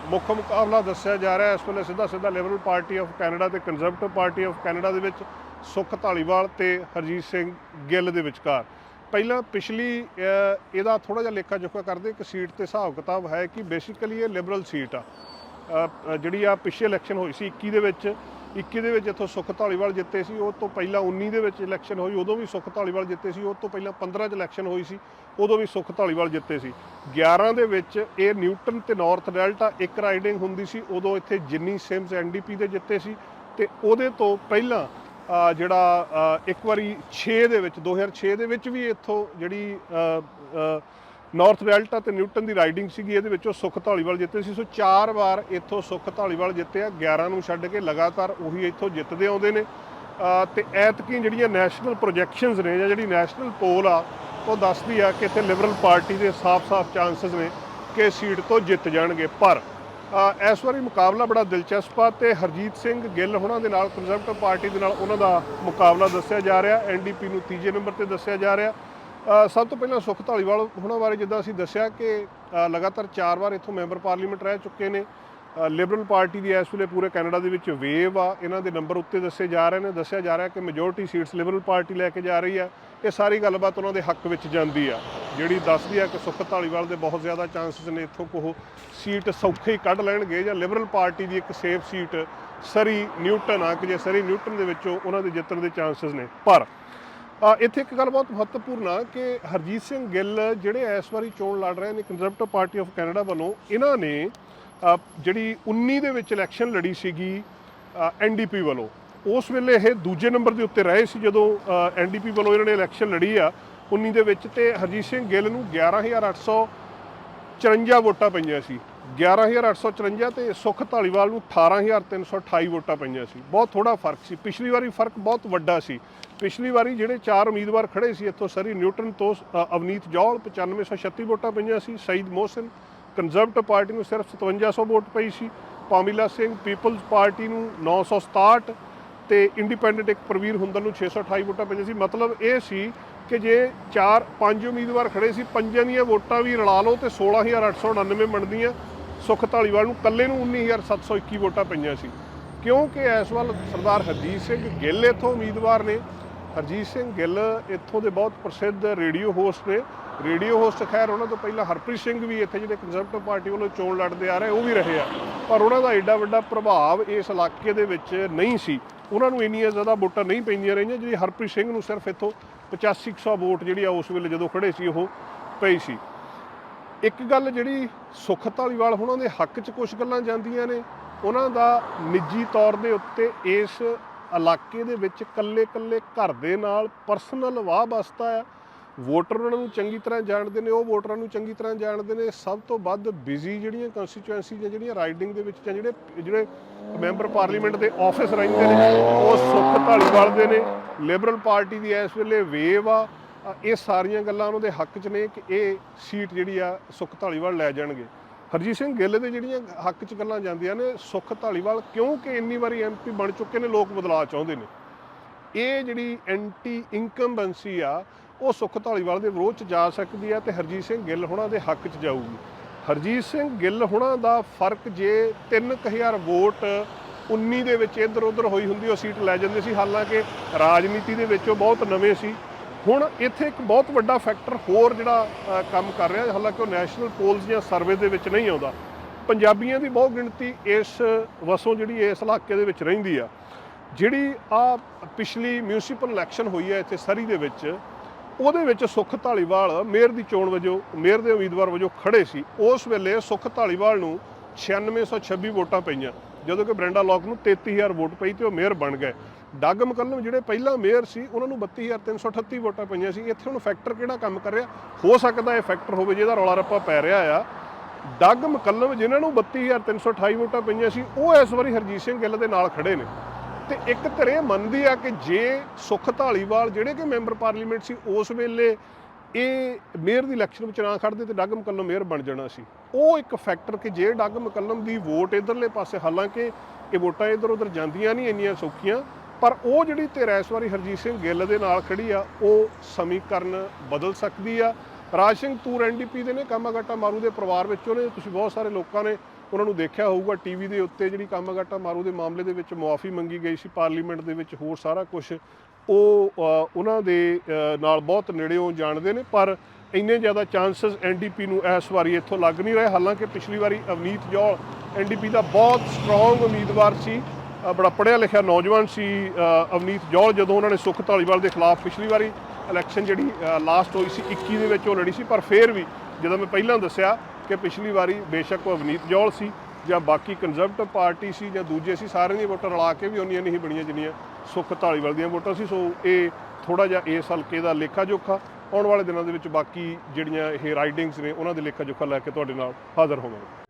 ਮੁੱਖ ਮੁਕਾਬਲਾ ਦੱਸਿਆ ਜਾ ਰਿਹਾ, ਇਸ ਵੇਲੇ ਸਿੱਧਾ ਸਿੱਧਾ ਲਿਬਰਲ ਪਾਰਟੀ ਆਫ ਕੈਨੇਡਾ ਤੇ ਕੰਜ਼ਰਵੇਟਿਵ ਪਾਰਟੀ ਆਫ ਕੈਨੇਡਾ ਦੇ ਵਿੱਚ ਸੁਖ ਢਾਲੀਵਾਲ ਤੇ ਹਰਜੀਤ ਸਿੰਘ ਗਿੱਲ ਦੇ ਵਿਚਕਾਰ। ਪਹਿਲਾਂ ਪਿਛਲੀ ਇਹਦਾ ਥੋੜਾ ਜਿਹਾ ਲੇਖਾ ਜੋਖਾ ਕਰਦੇ, ਇੱਕ ਸੀਟ ਤੇ ਹਿਸਾਬ ਕਿਤਾਬ ਹੈ ਕਿ ਬੇਸਿਕਲੀ ਇਹ ਲਿਬਰਲ ਸੀਟ ਆ। ਜਿਹੜੀ ਆ ਪਿਛੇ ਇਲੈਕਸ਼ਨ ਹੋਈ ਸੀ 21 ਦੇ ਵਿੱਚ 21 ਦੇ ਵਿੱਚ ਇੱਥੋਂ ਸੁਖ ਢਾਲੀਵਾਲ ਜਿੱਤੇ ਸੀ, ਉਹ ਤੋਂ ਪਹਿਲਾਂ 19 ਦੇ ਵਿੱਚ ਇਲੈਕਸ਼ਨ ਹੋਈ, ਉਦੋਂ ਵੀ ਸੁਖ ਢਾਲੀਵਾਲ ਜਿੱਤੇ ਸੀ, ਉਹ ਤੋਂ ਪਹਿਲਾਂ 15 ਚ ਇਲੈਕਸ਼ਨ ਹੋਈ ਸੀ, ਉਦੋਂ ਵੀ ਸੁਖ ਢਾਲੀਵਾਲ ਜਿੱਤੇ ਸੀ। 11 ਦੇ ਵਿੱਚ ਇਹ ਨਿਊਟਨ ਤੇ ਨਾਰਥ ਡੈਲਟਾ ਇੱਕ ਰਾਈਡਿੰਗ ਹੁੰਦੀ ਸੀ, ਉਦੋਂ ਇੱਥੇ ਜਿੰਨੀ ਸਿਮਸ ਐਨਡੀਪੀ ਦੇ ਜਿੱਤੇ ਸੀ, ਤੇ ਉਹਦੇ ਤੋਂ ਪਹਿਲਾਂ ਜਿਹੜਾ ਇੱਕ ਵਾਰੀ 6 ਦੇ ਵਿੱਚ 2006 ਦੇ ਵਿੱਚ ਵੀ ਇੱਥੋਂ ਜਿਹੜੀ ਨਾਰਥ ਡੈਲਟਾ ਤੇ ਨਿਊਟਨ ਦੀ ਰਾਈਡਿੰਗ ਸੀਗੀ ਇਹਦੇ ਵਿੱਚੋਂ ਸੁਖ ਢਾਲੀਵਾਲ ਜਿੱਤੇ ਸੀ। ਸੋ ਚਾਰ ਵਾਰ ਇੱਥੋਂ ਸੁਖ ਢਾਲੀਵਾਲ ਜਿੱਤਿਆ ਆ 11 ਨੂੰ ਛੱਡ ਕੇ ਲਗਾਤਾਰ ਉਹੀ ਇੱਥੋਂ ਜਿੱਤਦੇ ਆਉਂਦੇ ਨੇ। ਅ, ਤੇ ਐਤਕੀ ਜਿਹੜੀਆਂ ਨੈਸ਼ਨਲ ਪ੍ਰੋਜੈਕਸ਼ਨਸ ਨੇ ਜਾਂ ਜਿਹੜੀ ਨੈਸ਼ਨਲ ਪੋਲ ਆ ਉਹ ਦੱਸਦੀ ਆ ਕਿ ਇੱਥੇ ਲਿਬਰਲ ਪਾਰਟੀ ਦੇ ਸਾਫ਼-ਸਾਫ਼ ਚਾਂਸਸ ਨੇ ਕਿ ਸੀਟ ਤੋਂ ਜਿੱਤ ਜਾਣਗੇ। ਪਰ ਇਸ ਵਾਰੀ ਮੁਕਾਬਲਾ ਬੜਾ ਦਿਲਚਸਪ ਆ ਤੇ ਹਰਜੀਤ ਸਿੰਘ ਗਿੱਲ ਹੁਣਾਂ ਦੇ ਨਾਲ ਕੰਜ਼ਰਵੇਟਿਵ ਪਾਰਟੀ ਦੇ ਨਾਲ ਉਹਨਾਂ ਦਾ ਮੁਕਾਬਲਾ ਦੱਸਿਆ ਜਾ ਰਿਹਾ। ਐਨਡੀਪੀ ਨੂੰ ਤੀਜੇ ਨੰਬਰ ਤੇ ਦੱਸਿਆ ਜਾ ਰਿਹਾ। ਸਭ ਤੋਂ ਪਹਿਲਾਂ ਸੁਖ ਧਾਲੀਵਾਲ ਹੁਣਾਂ ਬਾਰੇ ਜਿੱਦਾਂ ਅਸੀਂ ਦੱਸਿਆ ਕਿ ਲਗਾਤਾਰ 4 ਵਾਰ ਇੱਥੋਂ ਮੈਂਬਰ ਪਾਰਲੀਮੈਂਟ ਰਹਿ ਚੁੱਕੇ ਨੇ। ਲਿਬਰਲ ਪਾਰਟੀ ਦੀ ਇਸ ਵੇਲੇ ਪੂਰੇ ਕੈਨੇਡਾ ਦੇ ਵਿੱਚ ਵੇਵ ਆ। ਇਹਨਾਂ ਦੇ ਨੰਬਰ ਉੱਤੇ ਦੱਸੇ ਜਾ ਰਹੇ ਨੇ। ਦੱਸਿਆ ਜਾ ਰਿਹਾ ਕਿ ਮੈਜੋਰਟੀ ਸੀਟਸ ਲਿਬਰਲ ਪਾਰਟੀ ਲੈ ਕੇ ਜਾ ਰਹੀ ਆ ਇਹ ਸਾਰੀ ਗੱਲਬਾਤ ਉਹਨਾਂ ਦੇ ਹੱਕ ਵਿੱਚ ਜਾਂਦੀ ਆ। ਜਿਹੜੀ ਦੱਸਦੀ ਆ ਕਿ ਸੁਖ ਢਾਲੀਵਾਲ ਦੇ ਬਹੁਤ ਜ਼ਿਆਦਾ ਚਾਂਸਸ ਨੇ, ਇੱਥੋਂ ਕੋਹ ਸੀਟ ਸੌਖੇ ਹੀ ਕੱਢ ਲੈਣਗੇ ਜਾਂ ਲਿਬਰਲ ਪਾਰਟੀ ਦੀ ਇੱਕ ਸੇਫ ਸੀਟ ਸਰੀ ਨਿਊਟਨ ਆ, ਕਿ ਜੇ ਸਰੀ ਨਿਊਟਨ ਦੇ ਵਿੱਚੋਂ ਉਹਨਾਂ ਦੇ ਜਿੱਤਣ ਦੇ ਚਾਂਸਸ ਨੇ। ਪਰ ਇੱਥੇ ਇੱਕ ਗੱਲ ਬਹੁਤ ਮਹੱਤਵਪੂਰਨ ਆ ਕਿ ਹਰਜੀਤ ਸਿੰਘ ਗਿੱਲ ਜਿਹੜੇ ਇਸ ਵਾਰੀ ਚੋਣ ਲੜ ਰਹੇ ਨੇ ਕੰਜ਼ਰਵੇਟਿਵ ਪਾਰਟੀ ਆਫ ਕੈਨੇਡਾ ਵੱਲੋਂ, ਇਹਨਾਂ ਨੇ ਜਿਹੜੀ 19 ਦੇ ਵਿੱਚ ਇਲੈਕਸ਼ਨ ਲੜੀ ਸੀਗੀ ਐਨਡੀਪੀ ਵੱਲੋਂ। ਉਸ ਵੇਲੇ ਇਹ ਦੂਜੇ ਨੰਬਰ ਦੇ ਉੱਤੇ ਰਹੇ ਸੀ, ਜਦੋਂ ਐਨਡੀਪੀ ਵੱਲੋਂ ਇਹਨਾਂ ਨੇ ਇਲੈਕਸ਼ਨ ਲੜੀ ਆ 19 ਦੇ ਵਿੱਚ। ਤੇ ਹਰਜੀਤ ਸਿੰਘ ਗਿੱਲ ਨੂੰ 11800 54 ਵੋਟਾਂ ਪਈਆਂ ਸੀ। 11854 ਤੇ ਸੁਖ ਢਾਲੀਵਾਲ ਨੂੰ 18328 ਵੋਟਾਂ ਪਈਆਂ ਸੀ। ਬਹੁਤ ਥੋੜਾ ਫ਼ਰਕ ਸੀ। ਪਿਛਲੀ ਵਾਰੀ ਫ਼ਰਕ ਬਹੁਤ ਵੱਡਾ ਸੀ। ਪਿਛਲੀ ਵਾਰੀ ਜਿਹੜੇ ਚਾਰ ਉਮੀਦਵਾਰ ਖੜੇ ਸੀ, ਇੱਥੋਂ ਸਰੀ ਨਿਊਟਨ ਤੋਂ ਅਵਨੀਤ ਜੌਲ 9536 ਵੋਟਾਂ ਪਈਆਂ ਸੀ ਸਈਦ ਮੋਹਸਿਨ ਕੰਜ਼ਰਵਟਿਵ ਪਾਰਟੀ ਨੂੰ ਸਿਰਫ 5700 ਵੋਟ ਪਈ ਸੀ, ਪਾਮਿਲਾ ਸਿੰਘ ਪੀਪਲਜ਼ ਪਾਰਟੀ ਨੂੰ 967 ਤੇ ਇੰਡੀਪੈਂਡੈਂਟ ਇੱਕ ਪ੍ਰਵੀਰ ਹੁੰਦਲ ਨੂੰ 628 ਵੋਟਾਂ ਪਈਆਂ ਸੀ। ਮਤਲਬ ਇਹ ਸੀ ਕਿ ਜੇ ਚਾਰ ਪੰਜ ਉਮੀਦਵਾਰ ਖੜੇ ਸੀ, ਪੰਜਾਂ ਦੀਆਂ ਵੋਟਾਂ ਵੀ ਰਲਾ ਲਓ ਤੇ 16899 ਬਣਦੀਆਂ ਸੁਖ ਢਾਲੀਵਾਲ ਨੂੰ ਕੱਲੇ ਨੂੰ 19721 ਵੋਟਾਂ ਪਈਆਂ ਸੀ। ਕਿਉਂਕਿ ਇਸ ਵੱਲ ਸਰਦਾਰ ਹਰਜੀਤ ਸਿੰਘ ਗਿੱਲ ਇੱਥੋਂ ਉਮੀਦਵਾਰ ਨੇ ਹਰਜੀਤ ਸਿੰਘ ਗਿੱਲ ਇੱਥੋਂ ਦੇ ਬਹੁਤ ਪ੍ਰਸਿੱਧ ਰੇਡੀਓ ਹੋਸਟ ਨੇ। ਰੇਡੀਓ ਹੋਸਟ ਖੈਰ ਉਹਨਾਂ ਤੋਂ ਪਹਿਲਾਂ ਹਰਪ੍ਰੀਤ ਸਿੰਘ ਵੀ ਇੱਥੇ ਜਿਹੜੇ ਕੰਜ਼ਰਵੇਟਿਵ ਪਾਰਟੀ ਵੱਲੋਂ ਚੋਣ ਲੜਦੇ ਆ ਰਹੇ, ਉਹ ਵੀ ਰਹੇ ਆ। ਪਰ ਉਹਨਾਂ ਦਾ ਐਡਾ ਵੱਡਾ ਪ੍ਰਭਾਵ ਇਸ ਇਲਾਕੇ ਦੇ ਵਿੱਚ ਨਹੀਂ ਸੀ। ਉਹਨਾਂ ਨੂੰ ਇੰਨੀਆਂ ਜ਼ਿਆਦਾ ਵੋਟਾਂ ਨਹੀਂ ਪੈਂਦੀਆਂ ਰਹੀਆਂ, ਜਿਹੜੀ ਹਰਪ੍ਰੀਤ ਸਿੰਘ ਨੂੰ ਸਿਰਫ ਇੱਥੋਂ 8500 ਵੋਟ ਜਿਹੜੀ ਆ ਉਸ ਵੇਲੇ ਜਦੋਂ ਖੜੇ ਸੀ, ਉਹ ਪਈ ਸੀ। ਇੱਕ ਗੱਲ ਜਿਹੜੀ ਸੁਖ ਧਾਲੀਵਾਲ ਉਹਨਾਂ ਦੇ ਹੱਕ 'ਚ ਕੁਝ ਗੱਲਾਂ ਜਾਂਦੀਆਂ ਨੇ, ਉਹਨਾਂ ਦਾ ਨਿੱਜੀ ਤੌਰ ਦੇ ਉੱਤੇ ਇਸ ਇਲਾਕੇ ਦੇ ਵਿੱਚ ਕੱਲੇ-ਕੱਲੇ ਘਰ ਦੇ ਨਾਲ ਪਰਸਨਲ ਵਾਹ ਵਸਤਾ ਹੈ। ਵੋਟਰ ਉਹਨਾਂ ਨੂੰ ਚੰਗੀ ਤਰ੍ਹਾਂ ਜਾਣਦੇ ਨੇ, ਉਹ ਵੋਟਰਾਂ ਨੂੰ ਚੰਗੀ ਤਰ੍ਹਾਂ ਜਾਣਦੇ ਨੇ। ਸਭ ਤੋਂ ਵੱਧ ਬਿਜ਼ੀ ਜਿਹੜੀਆਂ ਕੰਸਟੀਚੁਐਂਸੀ ਜਾਂ ਜਿਹੜੀਆਂ ਰਾਈਡਿੰਗ ਦੇ ਵਿੱਚ ਜਾਂ ਜਿਹੜੇ ਜਿਹੜੇ ਮੈਂਬਰ ਪਾਰਲੀਮੈਂਟ ਦੇ ਆਫਿਸ ਰਹਿੰਦੇ ਨੇ, ਉਹ ਸੁੱਖ ਧਾਲੀਵਾਲ ਦੇ ਨੇ। ਲਿਬਰਲ ਪਾਰਟੀ ਦੀ ਇਸ ਵੇਲੇ ਵੇਵ ਆ। ਇਹ ਸਾਰੀਆਂ ਗੱਲਾਂ ਉਹਨਾਂ ਦੇ ਹੱਕ 'ਚ ਨੇ ਕਿ ਇਹ ਸੀਟ ਜਿਹੜੀ ਆ ਸੁਖ ਧਾਲੀਵਾਲ ਲੈ ਜਾਣਗੇ। ਹਰਜੀਤ ਸਿੰਘ ਗਿੱਲ ਦੇ ਜਿਹੜੀਆਂ ਹੱਕ 'ਚ ਗੱਲਾਂ ਜਾਂਦੀਆਂ ਨੇ, ਸੁਖ ਧਾਲੀਵਾਲ ਕਿਉਂਕਿ ਇੰਨੀ ਵਾਰੀ ਐਮਪੀ ਬਣ ਚੁੱਕੇ ਨੇ, ਲੋਕ ਬਦਲਾਅ ਚਾਹੁੰਦੇ ਨੇ? ਇਹ ਜਿਹੜੀ ਐਂਟੀ ਇਨਕੰਬੈਂਸੀ ਆ, ਉਹ ਸੁਖ ਧਾਲੀਵਾਲ ਦੇ ਵਿਰੋਧ 'ਚ ਜਾ ਸਕਦੀ ਆ ਤੇ ਹਰਜੀਤ ਸਿੰਘ ਗਿੱਲ ਹੁਣਾਂ ਦੇ ਹੱਕ 'ਚ ਜਾਊਗੀ। ਹਰਜੀਤ ਸਿੰਘ ਗਿੱਲ ਹੁਣਾਂ ਦਾ ਫ਼ਰਕ ਜੇ 3000 ਵੋਟ 19 ਦੇ ਵਿੱਚ ਇੱਧਰ ਉੱਧਰ ਹੋਈ ਹੁੰਦੀ, ਉਹ ਸੀਟ ਲੈ ਜਾਂਦੇ ਸੀ। ਹਾਲਾਂਕਿ ਰਾਜਨੀਤੀ ਦੇ ਵਿੱਚ ਉਹ ਬਹੁਤ ਨਵੇਂ ਸੀ। ਹੁਣ ਇੱਥੇ ਇੱਕ ਬਹੁਤ ਵੱਡਾ ਫੈਕਟਰ ਹੋਰ ਜਿਹੜਾ ਕੰਮ ਕਰ ਰਿਹਾ, ਹਾਲਾਂਕਿ ਉਹ ਨੈਸ਼ਨਲ ਪੋਲਸ ਜਾਂ ਸਰਵੇ ਦੇ ਵਿੱਚ ਨਹੀਂ ਆਉਂਦਾ। ਪੰਜਾਬੀਆਂ ਦੀ ਬਹੁਤ ਗਿਣਤੀ ਇਸ ਵਸੋਂ ਜਿਹੜੀ ਇਸ ਇਲਾਕੇ ਦੇ ਵਿੱਚ ਰਹਿੰਦੀ ਆ। ਜਿਹੜੀ ਆ ਪਿਛਲੀ ਮਿਊਨਿਸਪਲ ਇਲੈਕਸ਼ਨ ਹੋਈ ਹੈ ਇੱਥੇ ਸਰੀ ਦੇ ਵਿੱਚ, ਉਹਦੇ ਵਿੱਚ ਸੁਖ ਧਾਲੀਵਾਲ ਮੇਅਰ ਦੀ ਚੋਣ ਵਜੋਂ, ਮੇਅਰ ਦੇ ਉਮੀਦਵਾਰ ਵਜੋਂ ਖੜੇ ਸੀ। ਉਸ ਵੇਲੇ ਸੁਖ ਧਾਲੀਵਾਲ ਨੂੰ 9626 ਵੋਟਾਂ ਪਈਆਂ। ਜਦੋਂ ਕਿ ਬ੍ਰੈਂਡਾ ਲੌਕ ਨੂੰ 33000 ਵੋਟ ਪਈ ਤੇ ਉਹ ਮੇਅਰ ਬਣ ਗਏ। ਡੱਗ ਮੁਕੱਲਮ ਜਿਹੜੇ ਪਹਿਲਾਂ ਮੇਅਰ ਸੀ, ਉਹਨਾਂ ਨੂੰ 32338 ਵੋਟਾਂ ਪਈਆਂ ਸੀ। ਇੱਥੇ ਹੁਣ ਫੈਕਟਰ ਕਿਹੜਾ ਕੰਮ ਕਰ ਰਿਹਾ? ਹੋ ਸਕਦਾ ਇਹ ਫੈਕਟਰ ਹੋਵੇ ਜਿਹਦਾ ਰੌਲਾ ਰੱਪਾ ਪੈ ਰਿਹਾ ਆ। ਡੱਗ ਮੁਕੱਲਮ ਜਿਨ੍ਹਾਂ ਨੂੰ 32328 ਵੋਟਾਂ ਪਈਆਂ ਸੀ, ਉਹ ਇਸ ਵਾਰੀ ਹਰਜੀਤ ਸਿੰਘ ਗਿੱਲ ਦੇ ਨਾਲ ਖੜੇ ਨੇ। ਤੇ ਇੱਕ ਧਿਰ ਮੰਨਦੀ ਆ ਕਿ ਜੇ ਸੁਖ ਧਾਲੀਵਾਲ ਜਿਹੜੇ ਕਿ ਮੈਂਬਰ ਪਾਰਲੀਮੈਂਟ ਸੀ, ਉਸ ਵੇਲੇ ਇਹ ਮੇਅਰ ਦੀ ਇਲੈਕਸ਼ਨ ਵਿੱਚ ਨਾ ਖੜਦੇ ਤੇ ਡੱਗ ਮੁਕੱਲਮ ਮੇਅਰ ਬਣ ਜਾਣਾ ਸੀ। ਉਹ ਇੱਕ ਫੈਕਟਰ ਕਿ ਜੇ ਡੱਗ ਮੁਕੱਲਮ ਦੀ ਵੋਟ ਇਧਰਲੇ ਪਾਸੇ, ਹਾਲਾਂਕਿ ਇਹ ਵੋਟਾਂ ਇਧਰ ਉਧਰ ਜਾਂਦੀਆਂ ਨਹੀਂ ਇੰਨੀਆਂ ਸੌਖੀਆਂ ਪਰ ਉਹ ਜਿਹੜੀ ਧਿਰ ਇਸ ਵਾਰੀ ਹਰਜੀਤ ਸਿੰਘ ਗਿੱਲ ਦੇ ਨਾਲ ਖੜੀ ਆ, ਉਹ ਸਮੀਕਰਨ ਬਦਲ ਸਕਦੀ ਆ। ਰਾਜ ਸਿੰਘ ਤੂਰ ਐਨਡੀਪੀ ਦੇ ਨੇ ਕਾਮਾਗਾਟਾ ਮਾਰੂ ਦੇ ਪਰਿਵਾਰ ਵਿੱਚੋਂ ਨੇ। ਤੁਸੀਂ ਬਹੁਤ ਸਾਰੇ ਲੋਕਾਂ ਨੇ ਉਹਨਾਂ ਨੂੰ ਦੇਖਿਆ ਹੋਊਗਾ ਟੀਵੀ ਦੇ ਉੱਤੇ ਜਿਹੜੀ ਕਾਮਾਗਾਟਾ ਮਾਰੂ ਦੇ ਮਾਮਲੇ ਦੇ ਵਿੱਚ ਮੁਆਫੀ ਮੰਗੀ ਗਈ ਸੀ, ਪਾਰਲੀਮੈਂਟ ਦੇ ਵਿੱਚ ਹੋਰ ਸਾਰਾ ਕੁਝ ਉਹ ਉਹਨਾਂ ਦੇ ਨਾਲ ਬਹੁਤ ਨੇੜਿਓਂ ਜਾਣਦੇ ਨੇ, ਪਰ ਇੰਨੇ ਜ਼ਿਆਦਾ ਚਾਂਸਸ ਐਨਡੀਪੀ ਨੂੰ ਇਸ ਵਾਰੀ ਇੱਥੋਂ ਲੱਗ ਨਹੀਂ ਰਹੇ। ਹਾਲਾਂਕਿ ਪਿਛਲੀ ਵਾਰੀ ਅਵਨੀਤ ਜੌਲ ਐਨਡੀਪੀ ਦਾ ਬਹੁਤ ਸਟਰੋਂਗ ਉਮੀਦਵਾਰ ਸੀ। ਬੜਾ ਪੜ੍ਹਿਆ ਲਿਖਿਆ ਨੌਜਵਾਨ ਸੀ ਅਵਨੀਤ ਜੌਲ ਜਦੋਂ ਉਹਨਾਂ ਨੇ ਸੁਖ ਧਾਲੀਵਾਲ ਦੇ ਖਿਲਾਫ ਪਿਛਲੀ ਵਾਰੀ ਇਲੈਕਸ਼ਨ ਜਿਹੜੀ ਲਾਸਟ ਹੋਈ ਸੀ 21 ਦੇ ਵਿੱਚ ਉਹ ਲੜੀ ਸੀ, ਪਰ ਫੇਰ ਵੀ ਜਦੋਂ ਮੈਂ ਪਹਿਲਾਂ ਦੱਸਿਆ ਕਿ ਪਿਛਲੀ ਵਾਰੀ ਬੇਸ਼ੱਕ ਉਹ ਅਵਨੀਤ ਜੌਲ ਸੀ ਜਾਂ ਬਾਕੀ ਕੰਜ਼ਰਵੇਟਿਵ ਪਾਰਟੀ ਸੀ ਜਾਂ ਦੂਜੇ ਸੀ, ਸਾਰਿਆਂ ਦੀਆਂ ਵੋਟਾਂ ਰਲਾ ਕੇ ਵੀ ਉਨੀਆਂ ਨਹੀਂ ਬਣੀਆਂ ਜਿੰਨੀਆਂ ਸੁਖ ਧਾਲੀਵਾਲ ਦੀਆਂ ਵੋਟਾਂ ਸੀ। ਸੋ ਇਹ ਥੋੜਾ ਜਿਹਾ ਇਸ ਹਲਕੇ ਦਾ ਲੇਖਾ ਜੋਖਾ, ਆਉਣ ਵਾਲੇ ਦਿਨਾਂ ਦੇ ਵਿੱਚ ਬਾਕੀ ਜਿਹੜੀਆਂ ਇਹ ਰਾਈਡਿੰਗਸ ਨੇ, ਉਹਨਾਂ ਦੇ ਲੇਖਾ ਜੋਖਾ ਲੈ ਕੇ ਤੁਹਾਡੇ ਨਾਲ ਹਾਜ਼ਰ ਹੋਵਾਂਗੇ।